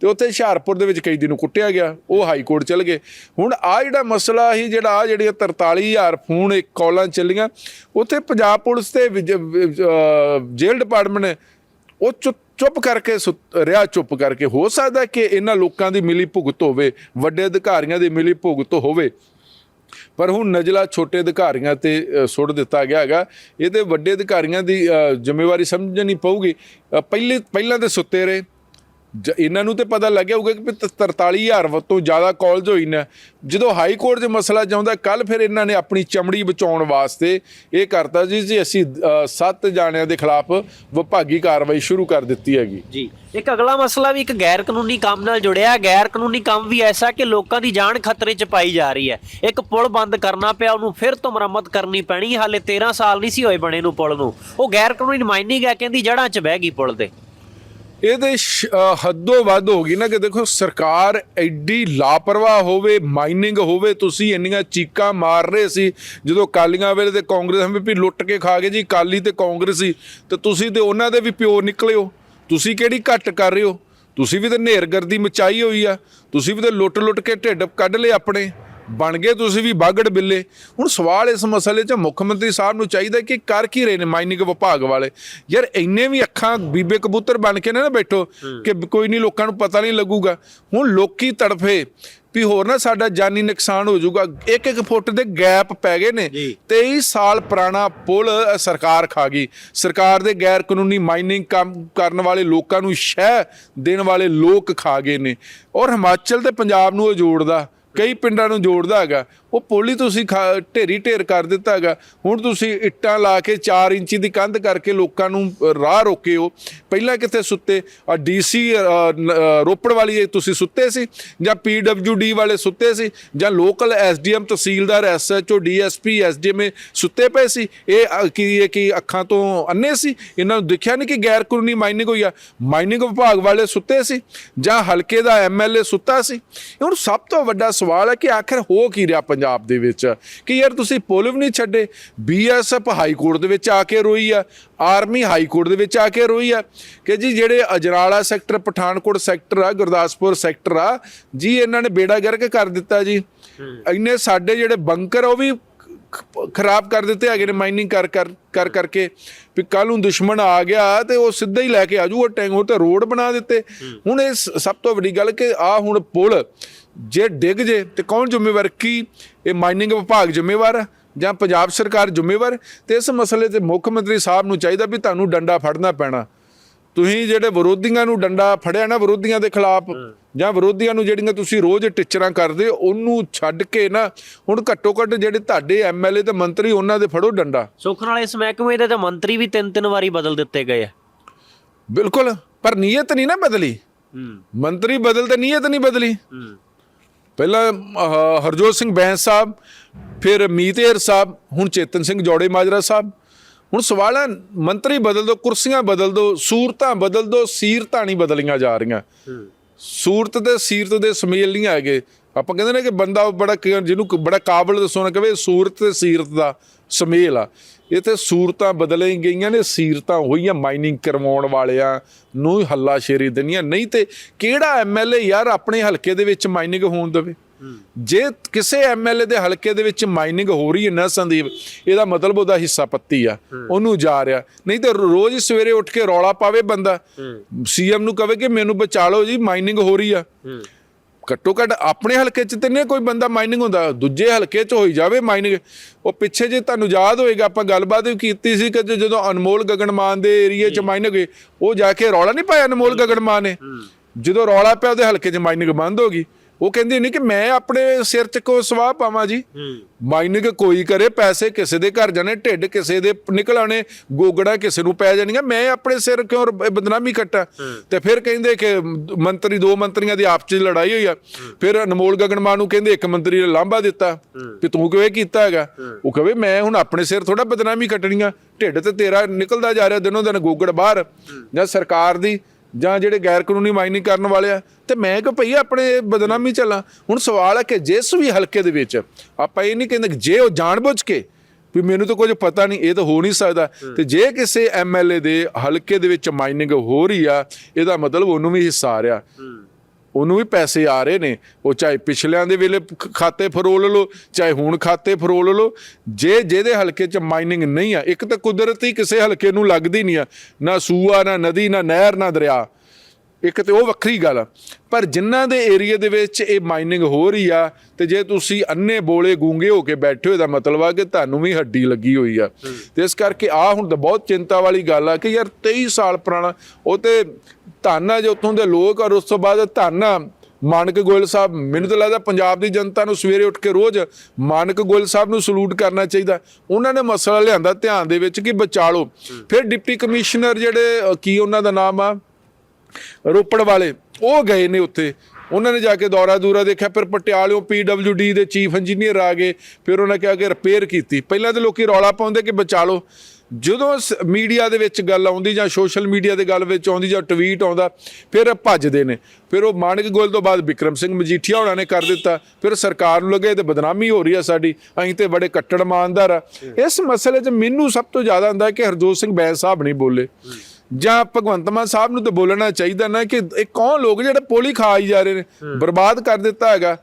ਤੇ ਉੱਥੇ ਹੁਸ਼ਿਆਰਪੁਰ ਦੇ ਵਿੱਚ ਕੈਦੀ ਨੂੰ ਕੁੱਟਿਆ ਗਿਆ ਉਹ ਹਾਈ ਕੋਰਟ ਚਲ ਗਏ। ਹੁਣ ਆ ਜਿਹੜਾ ਮਸਲਾ ਸੀ ਜਿਹੜਾ ਆ ਜਿਹੜੀਆਂ 43000 ਫੋਨ ਇੱਕ ਕਾਲਾਂ ਚੱਲੀਆਂ ਉੱਥੇ ਪੰਜਾਬ ਪੁਲਿਸ ਤੇ ਜੇਲ੍ਹ ਡਿਪਾਰਟਮੈਂਟ ਨੇ ਉਹ ਚੁੱਪ ਚੁੱਪ ਕਰਕੇ ਸੁੱਤ- ਰਿਹਾ ਚੁੱਪ ਕਰਕੇ। ਹੋ ਸਕਦਾ ਕਿ ਇਹਨਾਂ ਲੋਕਾਂ ਦੀ ਮਿਲੀ ਭੁਗਤ ਹੋਵੇ, ਵੱਡੇ ਅਧਿਕਾਰੀਆਂ ਦੀ ਮਿਲੀ ਭੁਗਤ ਹੋਵੇ। ਪਰ ਹੁਣ ਨਜਲਾ ਛੋਟੇ ਅਧਿਕਾਰੀਆਂ ਤੇ ਸੁੱਟ ਦਿੱਤਾ ਗਿਆ ਹੈਗਾ। ਇਹਦੇ ਵੱਡੇ ਅਧਿਕਾਰੀਆਂ ਦੀ ਜ਼ਿੰਮੇਵਾਰੀ ਸਮਝਣੀ ਪਊਗੀ। ਪਹਿਲੇ, ਪਹਿਲਾਂ ਤੇ ਸੁੱਤੇ ਰਹੇ। ਇਹਨਾਂ ਨੂੰ ਤੇ ਪਤਾ ਲੱਗਿਆ ਹੋਊਗਾ ਕਿ 43000 ਤੋਂ ਜ਼ਿਆਦਾ ਕਾਲਜ ਹੋਈ ਨੇ। ਜਦੋਂ ਹਾਈ ਕੋਰਟ 'ਚ ਮਸਲਾ ਜਾਂਦਾ ਕੱਲ ਫਿਰ ਇਹਨਾਂ ਨੇ ਆਪਣੀ ਚਮੜੀ ਬਚਾਉਣ ਵਾਸਤੇ ਇਹ ਕਰਤਾ ਜੀ ਜੀ ਅਸੀਂ ਸੱਤ ਜਾਣਿਆਂ ਦੇ ਖਿਲਾਫ ਵਿਭਾਗੀ ਕਾਰਵਾਈ ਸ਼ੁਰੂ ਕਰ ਦਿੱਤੀ ਹੈਗੀ। ਜੀ। ਇੱਕ ਅਗਲਾ ਮਸਲਾ ਵੀ ਇੱਕ ਗੈਰ ਕਾਨੂੰਨੀ ਕੰਮ ਨਾਲ ਜੁੜਿਆ। ਗੈਰ ਕਾਨੂੰਨੀ ਕੰਮ ਵੀ ਐਸਾ ਕਿ ਲੋਕਾਂ ਦੀ ਜਾਨ ਖਤਰੇ 'ਚ ਪਾਈ ਜਾ ਰਹੀ ਹੈ। ਇੱਕ ਪੁਲ ਬੰਦ ਕਰਨਾ ਪਿਆ, ਉਹਨੂੰ ਫਿਰ ਤੋਂ ਮੁਰੰਮਤ ਕਰਨੀ ਪੈਣੀ। ਹਾਲੇ 13 ਸਾਲ ਨਹੀਂ ਸੀ ਹੋਏ ਬਣੇ ਨੂੰ ਪੁਲ ਨੂੰ। ਉਹ ਗੈਰ ਕਾਨੂੰਨੀ ਮਾਈਨਿੰਗ ਹੈ ਕਹਿੰਦੀ ਜੜ੍ਹਾਂ 'ਚ ਬਹਿ ਗਈ ਪੁਲ ਦੇ ਇਹਦੇ ਸ਼- ਅ, ਹੱਦੋਂ ਵੱਧ ਹੋ ਗਈ ਨਾ ਕਿ ਦੇਖੋ ਸਰਕਾਰ ਐਡੀ ਲਾਪਰਵਾਹ ਹੋਵੇ ਮਾਈਨਿੰਗ ਹੋਵੇ ਤੁਸੀਂ ਇੰਨੀਆਂ ਚੀਕਾਂ ਮਾਰ ਰਹੇ ਸੀ ਜਦੋਂ ਕਾਲੀਆਂ ਵੇਲੇ ਤੇ ਕਾਂਗਰਸ ਹਮੇ ਵੀ ਲੁੱਟ ਕੇ ਖਾ ਗਏ ਜੀ ਕਾਲੀ ਤੇ ਕਾਂਗਰਸੀ ਤੇ ਤੁਸੀਂ ਤੇ ਉਹਨਾਂ ਦੇ ਵੀ ਪਿਓ ਨਿਕਲੇ ਹੋ ਤੁਸੀਂ ਕਿਹੜੀ ਘੱਟ ਕਰ ਰਹੇ ਹੋ? ਤੁਸੀਂ ਵੀ ਤੇ ਨੇਰਗਰਦੀ ਮਚਾਈ ਹੋਈ ਆ ਤੁਸੀਂ ਵੀ ਤੇ ਲੁੱਟ-ਲੁੱਟ ਕੇ ਢਿੱਡ ਕੱਢ ਲਏ ਆਪਣੇ। ਬਣ ਗਏ ਤੁਸੀਂ ਵੀ ਬਾਗੜ ਬਿੱਲੇ। ਹੁਣ ਸਵਾਲ ਇਸ ਮਸਲੇ 'ਚ ਮੁੱਖ ਮੰਤਰੀ ਸਾਹਿਬ ਨੂੰ ਚਾਹੀਦਾ ਕਿ ਕਰ ਕੀ ਰਹੇ ਨੇ ਮਾਈਨਿੰਗ ਵਿਭਾਗ ਵਾਲੇ। ਯਾਰ ਇੰਨੇ ਵੀ ਅੱਖਾਂ ਬੀਬੇ ਕਬੂਤਰ ਬਣ ਕੇ ਨਾ ਬੈਠੋ ਕਿ ਕੋਈ ਨਹੀਂ ਲੋਕਾਂ ਨੂੰ ਪਤਾ ਨਹੀਂ ਲੱਗੂਗਾ। ਹੁਣ ਲੋਕੀ ਤੜਫੇ ਵੀ ਹੋਰ ਨਾ ਸਾਡਾ ਜਾਨੀ ਨੁਕਸਾਨ ਹੋ ਜਾਊਗਾ। ਇੱਕ ਇੱਕ ਫੁੱਟ ਦੇ ਗੈਪ ਪੈ ਗਏ ਨੇ। ਜੀ। 23 ਸਾਲ ਪੁਰਾਣਾ ਪੁਲ ਸਰਕਾਰ ਖਾ ਗਈ। ਸਰਕਾਰ ਦੇ ਗੈਰ ਕਾਨੂੰਨੀ ਮਾਈਨਿੰਗ ਕੰਮ ਕਰਨ ਵਾਲੇ ਲੋਕਾਂ ਨੂੰ ਸ਼ਹਿ ਦੇਣ ਵਾਲੇ ਲੋਕ ਖਾ ਗਏ ਨੇ। ਔਰ ਹਿਮਾਚਲ ਤੇ ਪੰਜਾਬ ਨੂੰ ਉਹ ਜੋੜਦਾ। ਕਈ ਪਿੰਡਾਂ ਨੂੰ ਜੋੜਦਾ ਹੈਗਾ। ਉਹ ਪੋਲੀ ਤੁਸੀਂ ਖਾ- ਢੇਰੀ ਢੇਰ ਕਰ ਦਿੱਤਾ ਹੈਗਾ। ਹੁਣ ਤੁਸੀਂ ਇੱਟਾਂ ਲਾ ਕੇ 4 ਇੰਚੀ ਦੀ ਕੰਧ ਕਰਕੇ ਲੋਕਾਂ ਨੂੰ ਰਾਹ ਰੋਕੇ ਹੋ। ਪਹਿਲਾਂ ਕਿੱਥੇ ਸੁੱਤੇ? ਆ ਡੀਸੀ ਰੋਪੜ ਵਾਲੀ ਤੁਸੀਂ ਸੁੱਤੇ ਸੀ? ਜਾਂ ਪੀਡਬਲਯੂਡੀ ਵਾਲੇ ਸੁੱਤੇ ਸੀ? ਜਾਂ local SDM tehsildar SHO DSP SDM ਸੁੱਤੇ ਪਏ ਸੀ? ਇਹ ਕੀ, ਇਹ ਕਿ ਅੱਖਾਂ ਤੋਂ ਅੰਨੇ ਸੀ? ਇਹਨਾਂ ਨੂੰ ਦੇਖਿਆ ਨਹੀਂ ਕਿ ਗੈਰ ਕਾਨੂੰਨੀ ਮਾਈਨਿੰਗ ਹੋਈ ਆ? ਮਾਈਨਿੰਗ ਵਿਭਾਗ ਵਾਲੇ ਸੁੱਤੇ ਸੀ? ਜਾਂ ਹਲਕੇ ਦਾ ਐਮਐਲਏ ਸੁੱਤਾ ਸੀ? ਹੁਣ ਸਭ ਤੋਂ ਵੱਡਾ ਸਵਾਲ ਹੈ ਕਿ ਆਖਿਰ ਹੋ ਕੀ ਰਿਹਾ ਪੰਜਾਬ ਦੇ ਵਿੱਚ ਕਿ ਯਾਰ ਤੁਸੀਂ ਪੁਲ ਵੀ ਨਹੀਂ ਛੱਡੇ ਬੀਐਸਐਫ ਹਾਈ ਕੋਰਟ ਦੇ ਵਿੱਚ ਆ ਕੇ ਰੋਈ ਆ ਆਰਮੀ ਹਾਈ ਕੋਰਟ ਦੇ ਵਿੱਚ ਆ ਕੇ ਰੋਈ ਆ ਕਿ ਜੀ ਜਿਹੜੇ ਅਜਨਾਲਾ ਸੈਕਟਰ ਪਠਾਨਕੋਟ ਸੈਕਟਰ ਆ ਗੁਰਦਾਸਪੁਰ ਸੈਕਟਰ ਆ ਜੀ ਇਹਨਾਂ ਨੇ ਬੇੜਾ ਗਰਕ ਕਰ ਦਿੱਤਾ ਜੀ। ਇੰਨੇ ਸਾਡੇ ਜਿਹੜੇ ਬੰਕਰ ਆ ਉਹ ਵੀ ਖਰਾਬ ਕਰ ਦਿੱਤੇ ਹੈਗੇ ਨੇ ਮਾਈਨਿੰਗ ਕਰ ਕਰ ਕਰ ਕਰਕੇ ਵੀ ਕੱਲ ਨੂੰ ਦੁਸ਼ਮਣ ਆ ਗਿਆ ਤੇ ਉਹ ਸਿੱਧਾ ਹੀ ਲੈ ਕੇ ਆਜੂਗਾ ਟੈਂਕ ਉਹ ਤੇ ਰੋਡ ਬਣਾ ਦਿੱਤੇ। ਹੁਣ ਇਹ ਸਭ ਤੋਂ ਵੱਡੀ ਗੱਲ ਕਿ ਆ ਹੁਣ ਪੁਲ ਜੇ ਡਿੱਗ ਜੇ ਤੇ ਕੌਣ ਜ਼ਿੰਮੇਵਾਰ? ਕੀ ਇਹ ਮਾਈਨਿੰਗ ਵਿਭਾਗ ਜ਼ਿੰਮੇਵਾਰ ਆ ਜਾਂ ਪੰਜਾਬ ਸਰਕਾਰ ਜ਼ਿੰਮੇਵਾਰ? ਤੇ ਇਸ ਮਸਲੇ ਤੇ ਮੁੱਖ ਮੰਤਰੀ ਸਾਹਿਬ ਨੂੰ ਚਾਹੀਦਾ ਵੀ ਤੁਹਾਨੂੰ ਡੰਡਾ ਫੜਨਾ ਪੈਣਾ। ਤੁਸੀਂ ਜਿਹੜੇ ਵਿਰੋਧੀਆਂ ਨੂੰ ਡੰਡਾ ਫੜਿਆ ਨਾ ਵਿਰੋਧੀਆਂ ਦੇ ਖਿਲਾਫ ਜਾਂ ਵਿਰੋਧੀਆਂ ਨੂੰ ਜਿਹੜੀਆਂ ਤੁਸੀਂ ਰੋਜ਼ ਟਿਚਰਾਂ ਕਰਦੇ ਹੋ, ਉਹਨੂੰ ਛੱਡ ਕੇ ਨਾ ਹੁਣ ਘੱਟੋ ਘੱਟ ਜਿਹੜੇ ਤੁਹਾਡੇ ਐਮਐਲਏ ਤੇ ਮੰਤਰੀ ਉਹਨਾਂ ਦੇ ਫੜੋ ਡੰਡਾ। ਸੁੱਖ ਨਾਲ ਇਸ ਮਹਿਕਮੇ ਦੇ ਤਾਂ ਮੰਤਰੀ ਵੀ ਤਿੰਨ ਤਿੰਨ ਵਾਰੀ ਬਦਲ ਦਿੱਤੇ ਗਏ ਆ। ਬਿਲਕੁਲ ਪਰ ਨੀਅਤ ਨਹੀਂ ਨਾ ਬਦਲੀ। ਹੂੰ। ਮੰਤਰੀ ਬਦਲਦੇ ਨੀਅਤ ਨਹੀਂ ਬਦਲੀ। ਹੂੰ। ਪਹਿਲਾਂ ਹਰਜੋਤ ਸਿੰਘ ਬੈਂਸ ਸਾਹਿਬ ਫਿਰ ਮੀਤੇਰ ਸਾਹਿਬ ਹੁਣ ਚੇਤਨ ਸਿੰਘ ਜੋੜੇ ਮਾਜਰਾ ਸਾਹਿਬ। ਹੁਣ ਸਵਾਲ ਹੈ ਮੰਤਰੀ ਬਦਲ ਦੋ ਕੁਰਸੀਆਂ ਬਦਲ ਦੋ ਸੂਰਤਾਂ ਬਦਲ ਦੋ ਸੀਰਤਾਂ ਨਹੀਂ ਬਦਲੀਆਂ ਜਾ ਰਹੀਆਂ। ਸੂਰਤ ਤੇ ਸੀਰਤ ਦੇ ਸਮੇਲ ਨਹੀਂ ਹੈਗੇ। ਆਪਾਂ ਕਹਿੰਦੇ ਨੇ ਕਿ ਬੰਦਾ ਬੜਾ ਜਿਹਨੂੰ ਬੜਾ ਕਾਬਲ ਦੱਸੋ ਨਾ ਕਵੇ ਸੂਰਤ ਤੇ ਸੀਰਤ ਦਾ ਸਮੇਲ ਆ। ਇੱਥੇ ਸੂਰਤਾਂ ਬਦਲੇ ਗਈਆਂ ਨੇ ਸੀਰਤਾਂ ਹੋਈਆਂ ਮਾਈਨਿੰਗ ਕਰਵਾਉਣ ਵਾਲਿਆਂ ਨੂੰ ਹੀ ਹੱਲਾ ਸ਼ੇਰੀ ਦੇਣੀਆਂ ਨਹੀਂ ਤੇ ਕਿਹੜਾ ਐਮਐਲਏ ਯਾਰ ਆਪਣੇ ਹਲਕੇ ਦੇ ਵਿੱਚ ਮਾਈਨਿੰਗ ਹੋਣ ਦੇਵੇ? ਜੇ ਕਿਸੇ ਐਮਐਲਏ ਦੇ ਹਲਕੇ ਦੇ ਵਿੱਚ ਮਾਈਨਿੰਗ ਹੋ ਰਹੀ ਹੈ ਨਾ ਸੰਦੀਪ ਇਹਦਾ ਮਤਲਬ ਉਹਦਾ ਹਿੱਸਾ ਪੱਤੀ ਆ। ਉਹਨੂੰ ਜਾ ਰਿਹਾ। ਨਹੀਂ ਤੇ ਰੋਜ਼ ਸਵੇਰੇ ਉੱਠ ਕੇ ਰੌਲਾ ਪਾਵੇ ਬੰਦਾ। ਸੀਐਮ ਨੂੰ ਕਵੇ ਕਿ ਮੈਨੂੰ ਬਚਾ ਲਓ ਜੀ ਮਾਈਨਿੰਗ ਹੋ ਰਹੀ ਆ। ਘੱਟੋ ਘੱਟ ਆਪਣੇ ਹਲਕੇ 'ਚ ਤੇ ਨਹੀਂ ਕੋਈ ਬੰਦਾ ਮਾਈਨਿੰਗ ਹੁੰਦਾ ਦੂਜੇ ਹਲਕੇ 'ਚ ਹੋਈ ਜਾਵੇ ਮਾਈਨਿੰਗ ਉਹ ਪਿੱਛੇ ਜੇ ਤੁਹਾਨੂੰ ਯਾਦ ਹੋਏਗਾ ਆਪਾਂ ਗੱਲਬਾਤ ਵੀ ਕੀਤੀ ਸੀ ਕਿ ਜਦੋਂ ਅਨਮੋਲ ਗਗਨਮਾਨ ਦੇ ਏਰੀਏ 'ਚ ਮਾਈਨਿੰਗ ਹੋਈ ਉਹ ਜਾ ਕੇ ਰੌਲਾ ਨਹੀਂ ਪਾਇਆ ਅਨਮੋਲ ਗਗਨਮਾਨ ਨੇ? ਜਦੋਂ ਰੌਲਾ ਪਿਆ ਉਹਦੇ ਹਲਕੇ 'ਚ ਮਾਈਨਿੰਗ ਬੰਦ ਹੋ ਗਈ। ਉਹ ਕਹਿੰਦੇ ਨਹੀਂ ਕਿ ਮੈਂ ਆਪਣੇ ਸਿਰ 'ਚ ਕੋ ਸਵਾਹ ਪਾਵਾਂ ਜੀ। ਮਾਈਨਿੰਗ ਕੋਈ ਕਰੇ ਪੈਸੇ ਕਿਸੇ ਦੇ ਘਰ ਜਾਣੇ ਢਿੱਡ ਕਿਸੇ ਦੇ ਨਿਕਲ ਆਣੇ ਗੋਗੜਾ ਕਿਸੇ ਨੂੰ ਪੈ ਜਾਣੀਆਂ ਮੈਂ ਆਪਣੇ ਸਿਰ ਕਿਉਂ ਬਦਨਾਮੀ ਕੱਟਾਂ ਤੇ ਫਿਰ ਕਹਿੰਦੇ ਕਿ ਮੰਤਰੀ ਦੋ ਮੰਤਰੀਆਂ ਦੀ ਆਪਸ ਚ ਲੜਾਈ ਹੋਈ ਆ। ਫਿਰ ਅਨਮੋਲ ਗਗਨਮਾਨ ਨੂੰ ਕਹਿੰਦੇ ਇੱਕ ਮੰਤਰੀ ਨੇ ਲਾਂਭਾ ਦਿੱਤਾ ਕਿ ਤੂੰ ਕਿਉਂ ਇਹ ਕੀਤਾ ਹੈਗਾ? ਉਹ ਕਹੇ ਮੈਂ ਹੁਣ ਆਪਣੇ ਸਿਰ ਥੋੜਾ ਬਦਨਾਮੀ ਕੱਟਣੀਆਂ ਢਿੱਡ ਤੇ ਤੇਰਾ ਨਿਕਲਦਾ ਜਾ ਰਿਹਾ ਦਿਨੋਂ ਦਿਨ ਗੋਗੜ ਬਾਹਰ। ਜਾਂ ਸਰਕਾਰ ਦੀ ਜਾਂ ਜਿਹੜੇ ਗੈਰ ਕਾਨੂੰਨੀ ਮਾਈਨਿੰਗ ਕਰਨ ਵਾਲੇ ਆ ਤੇ ਮੈਂ ਕਿ ਭਈ ਆਪਣੇ ਬਦਨਾਮੀ ਚੱਲਾਂ ਹੁਣ ਸਵਾਲ ਹੈ ਕਿ ਜਿਸ ਵੀ ਹਲਕੇ ਦੇ ਵਿੱਚ ਆਪਾਂ ਇਹ ਨਹੀਂ ਕਹਿੰਦੇ ਜੇ ਉਹ ਜਾਣਬੁੱਝ ਕੇ ਵੀ ਮੈਨੂੰ ਤਾਂ ਕੁਝ ਪਤਾ ਨਹੀਂ ਇਹ ਤਾਂ ਹੋ ਨਹੀਂ ਸਕਦਾ। ਤੇ ਜੇ ਕਿਸੇ ਐਮਐਲਏ ਦੇ ਹਲਕੇ ਦੇ ਵਿੱਚ ਮਾਈਨਿੰਗ ਹੋ ਰਹੀ ਆ ਇਹਦਾ ਮਤਲਬ ਉਹਨੂੰ ਵੀ ਹਿੱਸਾ ਆ ਰਿਹਾ। ਉਹਨੂੰ ਵੀ ਪੈਸੇ ਆ ਰਹੇ ਨੇ। ਉਹ ਚਾਹੇ ਪਿਛਲਿਆਂ ਦੇ ਵੇਲੇ ਖਾਤੇ ਫਰੋਲ ਲਓ, ਚਾਹੇ ਹੁਣ ਖਾਤੇ ਫਰੋਲ ਲਓ, ਜੇ ਜਿਹਦੇ ਹਲਕੇ 'ਚ ਮਾਈਨਿੰਗ ਨਹੀਂ ਆ, ਇੱਕ ਤਾਂ ਕੁਦਰਤੀ ਕਿਸੇ ਹਲਕੇ ਨੂੰ ਲੱਗਦੀ ਨਹੀਂ ਆ, ਨਾ ਸੂਆ, ਨਾ ਨਦੀ, ਨਾ ਨਹਿਰ, ਨਾ ਦਰਿਆ। ਇੱਕ ਤੇ ਉਹ ਵੱਖਰੀ ਗੱਲ ਆ। ਪਰ ਜਿਨ੍ਹਾਂ ਦੇ ਏਰੀਆ ਦੇ ਵਿੱਚ ਇਹ ਮਾਈਨਿੰਗ ਹੋ ਰਹੀ ਆ ਤੇ ਜੇ ਤੁਸੀਂ ਅੰਨੇ ਬੋਲੇ ਗੂੰਗੇ ਹੋ ਕੇ ਬੈਠੇ ਹੋ ਦਾ ਮਤਲਬ ਆ ਕਿ ਤੁਹਾਨੂੰ ਵੀ ਹੱਡੀ ਲੱਗੀ ਹੋਈ ਆ। ਤੇ ਇਸ ਕਰਕੇ ਆ ਹੁਣ ਤਾਂ ਬਹੁਤ ਚਿੰਤਾ ਵਾਲੀ ਗੱਲ ਆ ਕਿ ਯਾਰ 23 ਸਾਲ ਪੁਰਾਣਾ ਉਹ ਤੇ ਧੰਨ ਜੋ ਉੱਥੋਂ ਦੇ ਲੋਕ ਔਰ ਉਸ ਤੋਂ ਬਾਅਦ ਧੰਨ ਮਾਨਕ ਗੋਇਲ ਸਾਹਿਬ ਮੈਨੂੰ ਤਾਂ ਲੱਗਦਾ ਪੰਜਾਬ ਦੀ ਜਨਤਾ ਨੂੰ ਸਵੇਰੇ ਉੱਠ ਕੇ ਰੋਜ਼ ਮਾਨਕ ਗੋਇਲ ਸਾਹਿਬ ਨੂੰ ਸਲੂਟ ਕਰਨਾ ਚਾਹੀਦਾ। ਉਹਨਾਂ ਨੇ ਮਸਲਾ ਲਿਆਂਦਾ ਧਿਆਨ ਦੇ ਵਿੱਚ ਕਿ ਬਚਾ ਲਓ ਫਿਰ ਡਿਪਟੀ ਕਮਿਸ਼ਨਰ ਜਿਹੜੇ ਕੀ ਉਹਨਾਂ ਦਾ ਨਾਮ ਆ? ਰੋਪੜ ਵਾਲੇ, ਉਹ ਗਏ ਨੇ ਉੱਥੇ। ਉਹਨਾਂ ਨੇ ਜਾ ਕੇ ਦੌਰਾ ਦੂਰਾ ਦੇਖਿਆ, ਫਿਰ ਪਟਿਆਲਿਓਂ ਪੀਡਬਲਯੂਡੀ ਦੇ ਚੀਫ ਇੰਜੀਨੀਅਰ ਆ ਗਏ। ਫਿਰ ਉਹਨਾਂ ਕਿਹਾ ਕਿ ਰਿਪੇਅਰ ਕੀਤੀ। ਪਹਿਲਾਂ ਤੇ ਲੋਕੀ ਰੌਲਾ ਪਾਉਂਦੇ ਕਿ ਬਚਾ ਲਓ। ਜਦੋਂ ਮੀਡੀਆ ਦੇ ਵਿੱਚ ਗੱਲ ਆਉਂਦੀ ਜਾਂ ਸੋਸ਼ਲ ਮੀਡੀਆ ਦੇ ਗੱਲ ਵਿੱਚ ਆਉਂਦੀ ਜਾਂ ਟਵੀਟ ਆਉਂਦਾ, ਫਿਰ ਭੱਜਦੇ ਨੇ। ਫਿਰ ਉਹ ਮਾਨਕ ਗੋਇਲ ਤੋਂ ਬਾਅਦ ਵਿਕਰਮ ਸਿੰਘ ਮਜੀਠੀਆ ਹੋਣਾ ਨੇ ਕਰ ਦਿੱਤਾ। ਫਿਰ ਸਰਕਾਰ ਨੂੰ ਲੱਗੇ ਤੇ ਬਦਨਾਮੀ ਹੋ ਰਹੀ ਆ ਸਾਡੀ। ਅਸੀਂ ਤੇ ਬੜੇ ਕੱਟੜ ਇਮਾਨਦਾਰ ਆ। ਇਸ ਮਸਲੇ 'ਚ ਮੈਨੂੰ ਸਭ ਤੋਂ ਜ਼ਿਆਦਾ ਹੁੰਦਾ ਕਿ ਹਰਜੋਤ ਸਿੰਘ ਬੈਂਸ ਸਾਹਿਬ ਨਹੀਂ ਬੋਲੇ। ਜਾਂ ਭਗਵੰਤ ਮਾਨ ਸਾਹਿਬ ਨੂੰ ਤਾਂ ਬੋਲਣਾ ਚਾਹੀਦਾ ਨਾ ਕਿ ਇਹ ਕੌਣ ਲੋਕ ਜਿਹੜੇ ਪੋਲੀ ਖਾਈ ਜਾ ਰਹੇ ਨੇ? ਬਰਬਾਦ ਕਰ ਦਿੱਤਾ ਹੈਗਾ।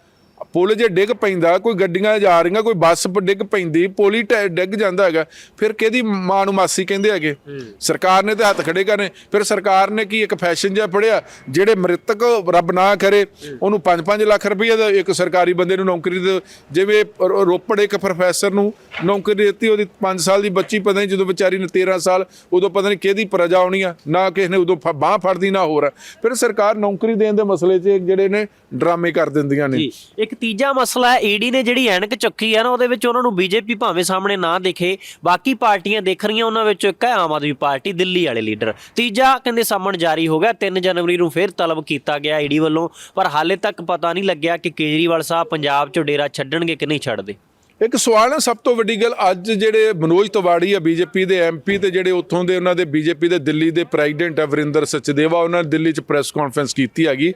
ਪੁਲ ਜੇ ਡਿੱਗ ਪੈਂਦਾ ਕੋਈ ਗੱਡੀਆਂ ਜਾ ਰਹੀਆਂ ਕੋਈ ਬੱਸ ਡਿੱਗ ਪੈਂਦੀ ਪੋਲੀ ਟੈ- ਡਿੱਗ ਜਾਂਦਾ ਹੈਗਾ ਫਿਰ ਕਿਹਦੀ ਮਾਂ ਨੂੰ ਮਾਸੀ ਕਹਿੰਦੇ ਹੈਗੇ? ਸਰਕਾਰ ਨੇ ਤੇ ਹੱਥ ਖੜੇ ਕਰਨੇ ਫਿਰ ਸਰਕਾਰ ਨੇ ਕੀ ਇੱਕ ਫੈਸ਼ਨ ਜਿਹਾ ਫੜਿਆ ਜਿਹੜੇ ਮ੍ਰਿਤਕ ਰੱਬ ਨਾ ਕਰੇ ਉਹਨੂੰ 5-5 ਲੱਖ ਰੁਪਏ ਦਾ ਇੱਕ ਸਰਕਾਰੀ ਬੰਦੇ ਨੂੰ ਨੌਕਰੀ ਦੇ ਜਿਵੇਂ ਰੋ- ਰੋਪੜ ਇੱਕ ਪ੍ਰੋਫੈਸਰ ਨੂੰ ਨੌਕਰੀ ਦਿੱਤੀ ਉਹਦੀ 5 ਸਾਲ ਦੀ ਬੱਚੀ ਪਤਾ ਨਹੀਂ ਜਦੋਂ ਵਿਚਾਰੀ ਨੇ 13 ਸਾਲ ਉਦੋਂ ਪਤਾ ਨਹੀਂ ਕਿਹਦੀ ਪ੍ਰਜਾ ਆਉਣੀ ਆ ਨਾ ਕਿਸੇ ਨੇ ਉਦੋਂ ਬਾਹ ਫੜਦੀ ਨਾ ਹੋਰ ਫਿਰ ਸਰਕਾਰ ਨੌਕਰੀ ਦੇਣ ਦੇ ਮਸਲੇ 'ਚ ਜਿਹੜੇ ਨੇ ਡਰਾਮੇ ਕਰ ਦਿੰਦੀਆਂ ਨੇ। ਜੀ ਇੱਕ ਤੀਜਾ ਮਸਲਾ ਹੈ, ਈਡੀ ਨੇ ਜਿਹੜੀ ਐਨਕ ਚੱਕੀ ਹੈ ਨਾ, ਉਹਦੇ ਵਿੱਚ ਉਹਨਾਂ ਨੂੰ ਬੀਜੇਪੀ ਭਾਵੇਂ ਸਾਹਮਣੇ ਨਾ ਦਿਖੇ, ਬਾਕੀ ਪਾਰਟੀਆਂ ਦੇਖ ਰਹੀਆਂ, ਉਹਨਾਂ ਵਿੱਚੋਂ ਇੱਕ ਹੈ ਆਮ ਆਦਮੀ ਪਾਰਟੀ, ਦਿੱਲੀ ਵਾਲੇ ਲੀਡਰ। ਤੀਜਾ ਕਹਿੰਦੇ ਸਾਹਮਣ ਜਾਰੀ ਹੋ ਗਿਆ 3 ਜਨਵਰੀ ਨੂੰ ਫਿਰ ਤਲਬ ਕੀਤਾ ਗਿਆ ਈਡੀ ਵੱਲੋਂ, ਪਰ ਹਾਲੇ ਤੱਕ ਪਤਾ ਨਹੀਂ ਲੱਗਿਆ ਕਿ ਕੇਜਰੀਵਾਲ ਸਾਹਿਬ ਪੰਜਾਬ 'ਚੋਂ ਡੇਰਾ ਛੱਡਣਗੇ ਕਿ ਨਹੀਂ ਛੱਡਦੇ। ਇੱਕ ਸਵਾਲ ਹੈ, ਸਭ ਤੋਂ ਵੱਡੀ ਗੱਲ, ਅੱਜ ਜਿਹੜੇ ਮਨੋਜ ਤਿਵਾੜੀ ਆ ਬੀਜੇਪੀ ਦੇ ਐਮਪੀ ਤੇ ਜਿਹੜੇ ਉੱਥੋਂ ਦੇ ਉਹਨਾਂ ਦੇ ਬੀਜੇਪੀ ਦੇ ਦਿੱਲੀ ਦੇ ਪ੍ਰੈਜ਼ੀਡੈਂਟ ਆ ਵਰਿੰਦਰ ਸਚਦੇਵਾ, ਉਹਨਾਂ ਨੇ ਦਿੱਲੀ 'ਚ ਪ੍ਰੈਸ ਕਾਨਫਰੰਸ ਕੀਤੀ ਹੈਗੀ।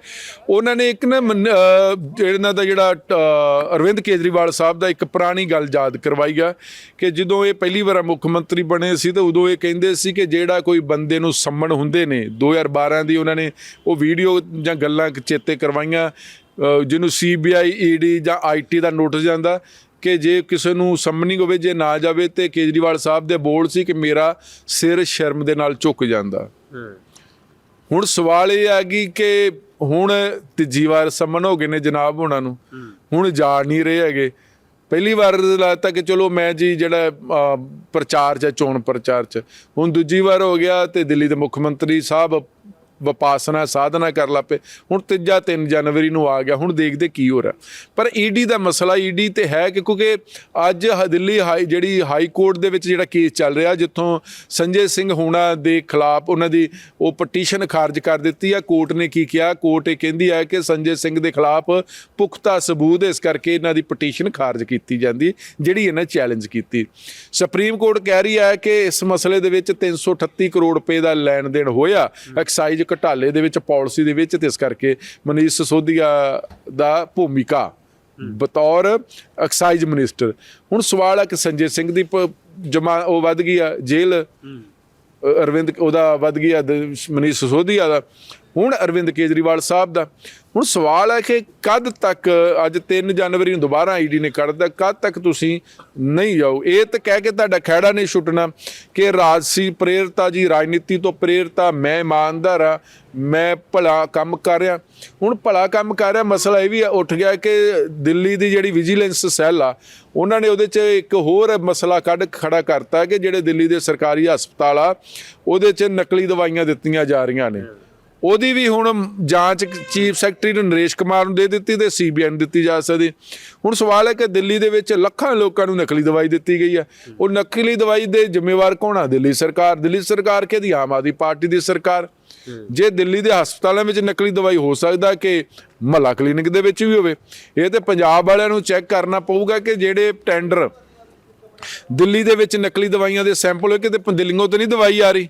ਉਹਨਾਂ ਨੇ ਇੱਕ ਨਾ ਮੰਨ- ਜਿਹੜਾ ਇਹਨਾਂ ਦਾ ਜਿਹੜਾ ਅਰਵਿੰਦ ਕੇਜਰੀਵਾਲ ਸਾਹਿਬ ਦਾ ਇੱਕ ਪੁਰਾਣੀ ਗੱਲ ਯਾਦ ਕਰਵਾਈ ਆ ਕਿ ਜਦੋਂ ਇਹ ਪਹਿਲੀ ਵਾਰ ਮੁੱਖ ਮੰਤਰੀ ਬਣੇ ਸੀ ਤਾਂ ਉਦੋਂ ਇਹ ਕਹਿੰਦੇ ਸੀ ਕਿ ਜਿਹੜਾ ਕੋਈ ਬੰਦੇ ਨੂੰ ਸੰਮਣ ਹੁੰਦੇ ਨੇ 2012 ਦੀ ਉਹਨਾਂ ਨੇ ਉਹ ਵੀਡੀਓ ਜਾਂ ਗੱਲਾਂ ਚੇਤੇ ਕਰਵਾਈਆਂ, ਅਹ, ਜਿਹਨੂੰ ਸੀਬੀਆਈ ਈਡੀ ਜਾਂ ਆਈਟੀ ਦਾ ਨੋਟਿਸ ਜਾਂਦਾ। ਕਿ ਜੇ ਕਿਸੇ ਨੂੰ ਸੰਮਨਿੰਗ ਹੋਵੇ ਜੇ ਨਾ ਜਾਵੇ ਤੇ ਕੇਜਰੀਵਾਲ ਸਾਹਿਬ ਦੇ ਬੋਲ ਸੀ ਕਿ ਮੇਰਾ ਸਿਰ ਸ਼ਰਮ ਦੇ ਨਾਲ ਝੁਕ ਜਾਂਦਾ। ਹੁਣ ਸਵਾਲ ਇਹ ਆ ਗਈ ਕਿ ਹੁਣ ਤੀਜੀ ਵਾਰ ਸੰਮਨ ਹੋ ਗਏ ਨੇ ਜਨਾਬ ਉਹਨਾਂ ਨੂੰ। ਹੁਣ ਜਾ ਨਹੀਂ ਰਹੇ ਹੈਗੇ। ਪਹਿਲੀ ਵਾਰ ਲੱਗਦਾ ਕਿ ਚਲੋ ਮੈਂ ਜੀ ਜਿਹੜਾ ਪ੍ਰਚਾਰ 'ਚ ਚੋਣ ਪ੍ਰਚਾਰ 'ਚ। ਹੁਣ ਦੂਜੀ ਵਾਰ ਹੋ ਗਿਆ ਤੇ ਦਿੱਲੀ ਦੇ ਮੁੱਖ ਮੰਤਰੀ ਸਾਹਿਬ ਵਪਾਸਨਾ ਸਾਧਨਾ ਕਰ ਲੱਪੇ ਹੁਣ ਤੀਜਾ 3 ਜਨਵਰੀ ਨੂੰ ਆ ਗਿਆ, ਹੁਣ ਦੇਖਦੇ ਕੀ ਹੋ ਰਿਹਾ। ਪਰ ਈਡੀ ਦਾ ਮਸਲਾ ਈਡੀ ਤੇ ਹੈ ਕਿ ਕਿਉਂਕਿ ਅੱਜ ਦਿੱਲੀ ਹਾਈ, ਜਿਹੜੀ ਹਾਈ ਕੋਰਟ ਦੇ ਵਿੱਚ ਜਿਹੜਾ ਕੇਸ ਚੱਲ ਰਿਹਾ, ਜਿੱਥੋਂ ਸੰਜੇ ਸਿੰਘ ਹੋਣਾ ਦੇ ਖਿਲਾਫ ਉਹਨਾਂ ਦੀ ਉਹ ਪਟੀਸ਼ਨ ਖਾਰਜ ਕਰ ਦਿੱਤੀ ਆ। ਕੋਰਟ ਨੇ ਕੀ ਕਿਹਾ? ਕੋਰਟ ਇਹ ਕਹਿੰਦੀ ਹੈ ਕਿ ਸੰਜੇ ਸਿੰਘ ਦੇ ਖਿਲਾਫ ਪੁਖਤਾ ਸਬੂਤ, ਇਸ ਕਰਕੇ ਇਹਨਾਂ ਦੀ ਪਟੀਸ਼ਨ ਖਾਰਜ ਕੀਤੀ ਜਾਂਦੀ, ਜਿਹੜੀ ਇਹਨਾਂ ਚੈਲੰਜ ਕੀਤੀ। ਸੁਪਰੀਮ ਕੋਰਟ ਕਹਿ ਰਹੀ ਹੈ ਕਿ ਇਸ ਮਸਲੇ ਦੇ ਵਿੱਚ 338 ਕਰੋੜ ਰੁਪਏ ਦਾ ਲੈਣ ਦੇਣ ਹੋਇਆ। ਐਕਸਾਈਜ਼ ਘਟਾਲੇ ਦੇ ਵਿੱਚ ਪਾਲਿਸੀ ਦੇ ਵਿੱਚ ਤੇ ਇਸ ਕਰਕੇ ਮਨੀਸ਼ ਸਿਸੋਦੀਆ ਦਾ ਭੂਮਿਕਾ। ਬਤੌਰ ਐਕਸਾਈਜ਼ ਮਿਨਿਸਟਰ। ਹੁਣ ਸਵਾਲ ਹੈ ਕਿ ਸੰਜੇ ਸਿੰਘ ਦੀ ਜਮਾ ਉਹ ਵੱਧ ਗਈ ਆ ਜੇਲ੍ਹ। ਅਰਵਿੰਦ ਉਹਦਾ ਵੱਧ ਗਿਆ ਮਨੀਸ਼ ਸਿਸੋਦੀਆ ਦਾ। ਹੁਣ ਅਰਵਿੰਦ ਕੇਜਰੀਵਾਲ ਸਾਹਿਬ ਦਾ। ਹੁਣ ਸਵਾਲ ਹੈ ਕਿ ਕਦ ਤੱਕ, ਅੱਜ 3 ਜਨਵਰੀ ਨੂੰ ਦੁਬਾਰਾ ਆਈਡੀ ਨੇ ਕੱਢਦਾ ਕਦ ਤੱਕ ਤੁਸੀਂ ਨਹੀਂ ਜਾਓ? ਇਹ ਤਾਂ ਕਹਿ ਕੇ ਤੁਹਾਡਾ ਖਹਿੜਾ ਨਹੀਂ ਛੁੱਟਣਾ ਕਿ ਰਾਜਸੀ ਪ੍ਰੇਰਤਾ ਜੀ, ਰਾਜਨੀਤੀ ਤੋਂ ਪ੍ਰੇਰਤਾ, ਮੈਂ ਇਮਾਨਦਾਰ ਆ ਮੈਂ ਭਲਾ ਕੰਮ ਕਰ ਰਿਹਾ। ਹੁਣ ਭਲਾ ਕੰਮ ਕਰ ਰਿਹਾ, ਮਸਲਾ ਇਹ ਵੀ ਆ- ਉੱਠ ਗਿਆ ਕਿ ਦਿੱਲੀ ਦੀ ਜਿਹੜੀ ਵਿਜੀਲੈਂਸ ਸੈੱਲ ਆ, ਉਹਨਾਂ ਨੇ ਉਹਦੇ 'ਚ ਇੱਕ ਹੋਰ ਮਸਲਾ ਕੱਢ ਖੜਾ ਕਰਤਾ ਕਿ ਜਿਹੜੇ ਦਿੱਲੀ ਦੇ ਸਰਕਾਰੀ ਹਸਪਤਾਲ ਆ, ਉਹਦੇ 'ਚ ਨਕਲੀ ਦਵਾਈਆਂ ਦਿੱਤੀਆਂ ਜਾ ਰਹੀਆਂ ਨੇ। ਉਹਦੀ ਵੀ ਹੁਣ ਜਾਂਚ ਚੀਫ ਸੈਕਟਰੀ ਨੂੰ ਨਰੇਸ਼ ਕੁਮਾਰ ਨੂੰ ਦੇ ਦਿੱਤੀ ਤੇ ਸੀਬੀਆਈ ਨੂੰ ਦਿੱਤੀ ਜਾ ਸਕਦੀ। ਹੁਣ ਸਵਾਲ ਹੈ ਕਿ ਦਿੱਲੀ ਦੇ ਵਿੱਚ ਲੱਖਾਂ ਲੋਕਾਂ ਨੂੰ ਨਕਲੀ ਦਵਾਈ ਦਿੱਤੀ ਗਈ ਹੈ। ਉਹ ਨਕਲੀ ਦਵਾਈ ਦੇ ਜ਼ਿੰਮੇਵਾਰ ਕੌਣ ਆ? ਦਿੱਲੀ ਸਰਕਾਰ। ਦਿੱਲੀ ਸਰਕਾਰ ਕਿਹਦੀ? ਆਮ ਆਦਮੀ ਪਾਰਟੀ ਦੀ ਸਰਕਾਰ। ਜੇ ਦਿੱਲੀ ਦੇ ਹਸਪਤਾਲਾਂ ਵਿੱਚ ਨਕਲੀ ਦਵਾਈ ਹੋ ਸਕਦਾ ਕਿ ਮਹੱਲਾ ਕਲੀਨਿਕ ਦੇ ਵਿੱਚ ਵੀ ਹੋਵੇ, ਇਹ ਤੇ ਪੰਜਾਬ ਵਾਲਿਆਂ ਨੂੰ ਚੈੱਕ ਕਰਨਾ ਪਊਗਾ ਕਿ ਜਿਹੜੇ ਟੈਂਡਰ ਦਿੱਲੀ ਦੇ ਵਿੱਚ ਨਕਲੀ ਦਵਾਈਆਂ ਦੇ ਸੈਂਪਲ ਹੋਏ, ਕਿਤੇ ਪ- ਦਿੱਲੀੋਂ 'ਤੇ ਨਹੀਂ ਦਵਾਈ ਆ ਰਹੀ।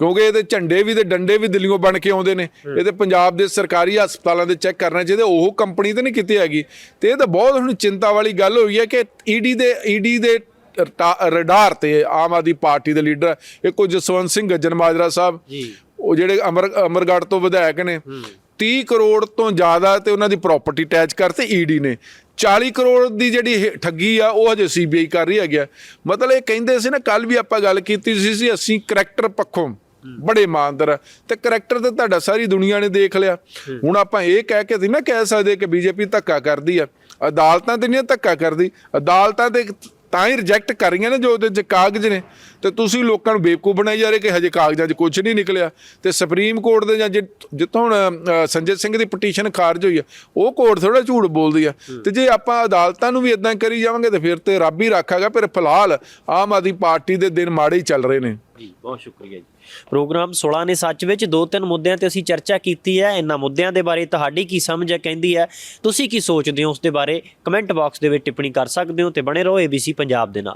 ਕਿਉਂਕਿ ਇਹਦੇ ਝੰਡੇ ਵੀ ਤੇ ਡੰਡੇ ਵੀ ਦਿੱਲੀੋਂ ਬਣ ਕੇ ਆਉਂਦੇ ਨੇ। ਇਹ ਤੇ ਪੰਜਾਬ ਦੇ ਸਰਕਾਰੀ ਹਸਪਤਾਲਾਂ ਦੇ ਚੈੱਕ ਕਰਨਾ ਚਾਹੀਦਾ ਉਹ ਕੰਪਨੀ ਤੇ ਨਹੀਂ ਕੀਤੀ ਹੈਗੀ। ਤੇ ਇਹ ਤਾਂ ਬਹੁਤ ਹੁਣ ਚਿੰਤਾ ਵਾਲੀ ਗੱਲ ਹੋਈ ਹੈ ਕਿ ਈਡੀ ਦੇ ਈਡੀ ਦੇ ਰਟਾ- ਰਡਾਰ ਤੇ ਆਮ ਆਦਮੀ ਪਾਰਟੀ ਦੇ ਲੀਡਰ ਇੱਕੋ ਜਸਵੰਤ ਸਿੰਘ ਗੱਜਨ ਮਾਜਰਾ ਸਾਹਿਬ ਜੀ। ਉਹ ਜਿਹੜੇ ਅਮਰ ਅਮਰਗੜ੍ਹ ਤੋਂ ਵਿਧਾਇਕ ਨੇ 30 ਕਰੋੜ ਤੋਂ ਜ਼ਿਆਦਾ ਤੇ ਉਹਨਾਂ ਦੀ ਪ੍ਰਾਪਰਟੀ ਅਟੈਚ ਕਰਤੇ ਈਡੀ ਨੇ। 40 ਕਰੋੜ ਦੀ ਜਿਹੜੀ ਇਹ ਠੱਗੀ ਆ ਉਹ ਹਜੇ ਸੀਬੀਆਈ ਕਰ ਰਹੀ ਹੈਗੀ ਮਤਲਬ ਇਹ ਕਹਿੰਦੇ ਸੀ ਨਾ ਕੱਲ ਵੀ ਆਪਾਂ ਗੱਲ ਕੀਤੀ ਸੀ ਸੀ ਅਸੀਂ ਕਰੈਕਟਰ ਪੱਖੋਂ ਬੜੇ ਇਮਾਨਦਾਰ ਤੇ ਕਰੈਕਟਰ ਤੇ ਤੁਹਾਡਾ ਸਾਰੀ ਦੁਨੀਆ ਨੇ ਦੇਖ ਲਿਆ। ਹੁਣ ਆਪਾਂ ਇਹ ਕਹਿ ਕੇ ਨਹੀਂ ਨਾ ਕਹਿ ਸਕਦੇ ਕਿ ਬੀਜੇਪੀ ਧੱਕਾ ਕਰਦੀ ਆ। ਅਦਾਲਤਾਂ ਤੇ ਨਹੀਂ ਧੱਕਾ ਕਰਦੀ। ਅਦਾਲਤਾਂ ਤੇ ਤਾਂ ਹੀ ਰਿਜੈਕਟ ਕਰ ਰਹੀਆਂ ਨੇ ਜੋ ਉਹਦੇ 'ਚ ਕਾਗਜ਼ ਨੇ। ਤੇ ਤੁਸੀਂ ਲੋਕਾਂ ਨੂੰ ਬੇਵਕੂਫ ਬਣਾਈ ਜਾ ਰਹੇ ਕਿ ਹਜੇ ਕਾਗਜ਼ਾਂ 'ਚ ਕੁਝ ਨਹੀਂ ਨਿਕਲਿਆ। ਤੇ ਸੁਪਰੀਮ ਕੋਰਟ ਦੇ ਜਾਂ ਜਿੱਥੋਂ ਹੁਣ ਸੰਜੇ ਸਿੰਘ ਦੀ ਪਟੀਸ਼ਨ ਖਾਰਜ ਹੋਈ ਆ ਉਹ ਕੋਰਟ ਥੋੜਾ ਝੂਠ ਬੋਲਦੀ ਆ। ਤੇ ਜੇ ਆਪਾਂ ਅਦਾਲਤਾਂ ਨੂੰ ਵੀ ਇਦਾਂ ਕਰੀ ਜਾਵਾਂਗੇ ਤੇ ਫਿਰ ਤੇ ਰੱਬ ਹੀ ਰੱਖਾਗਾ ਪਰ ਫਿਲਹਾਲ ਆਮ ਆਦਮੀ ਪਾਰਟੀ ਦੇ ਦਿਨ ਮਾੜੇ ਹੀ ਚੱਲ ਰਹੇ ਨੇ। ਜੀ, ਬਹੁਤ ਸ਼ੁਕਰੀਆ ਜੀ। ਪ੍ਰੋਗਰਾਮ 16 ਨੇ ਸੱਚ ਵਿੱਚ, ਦੋ ਤਿੰਨ ਮੁੱਦਿਆਂ ਤੇ ਅਸੀਂ ਚਰਚਾ ਕੀਤੀ ਹੈ। ਇਹਨਾਂ ਮੁੱਦਿਆਂ ਦੇ ਬਾਰੇ ਤੁਹਾਡੀ ਕੀ ਸਮਝ ਹੈ, ਕਹਿੰਦੀ ਹੈ। ਤੁਸੀਂ ਕੀ ਸੋਚਦੇ ਹੋ ਉਸ ਦੇ ਬਾਰੇ? ਕਮੈਂਟ ਬਾਕਸ ਦੇ ਵਿੱਚ ਟਿੱਪਣੀ ਕਰ ਸਕਦੇ ਹੋ ਤੇ ਬਣੇ ਰਹੋ ABC ਪੰਜਾਬ ਦੇ ਨਾਲ।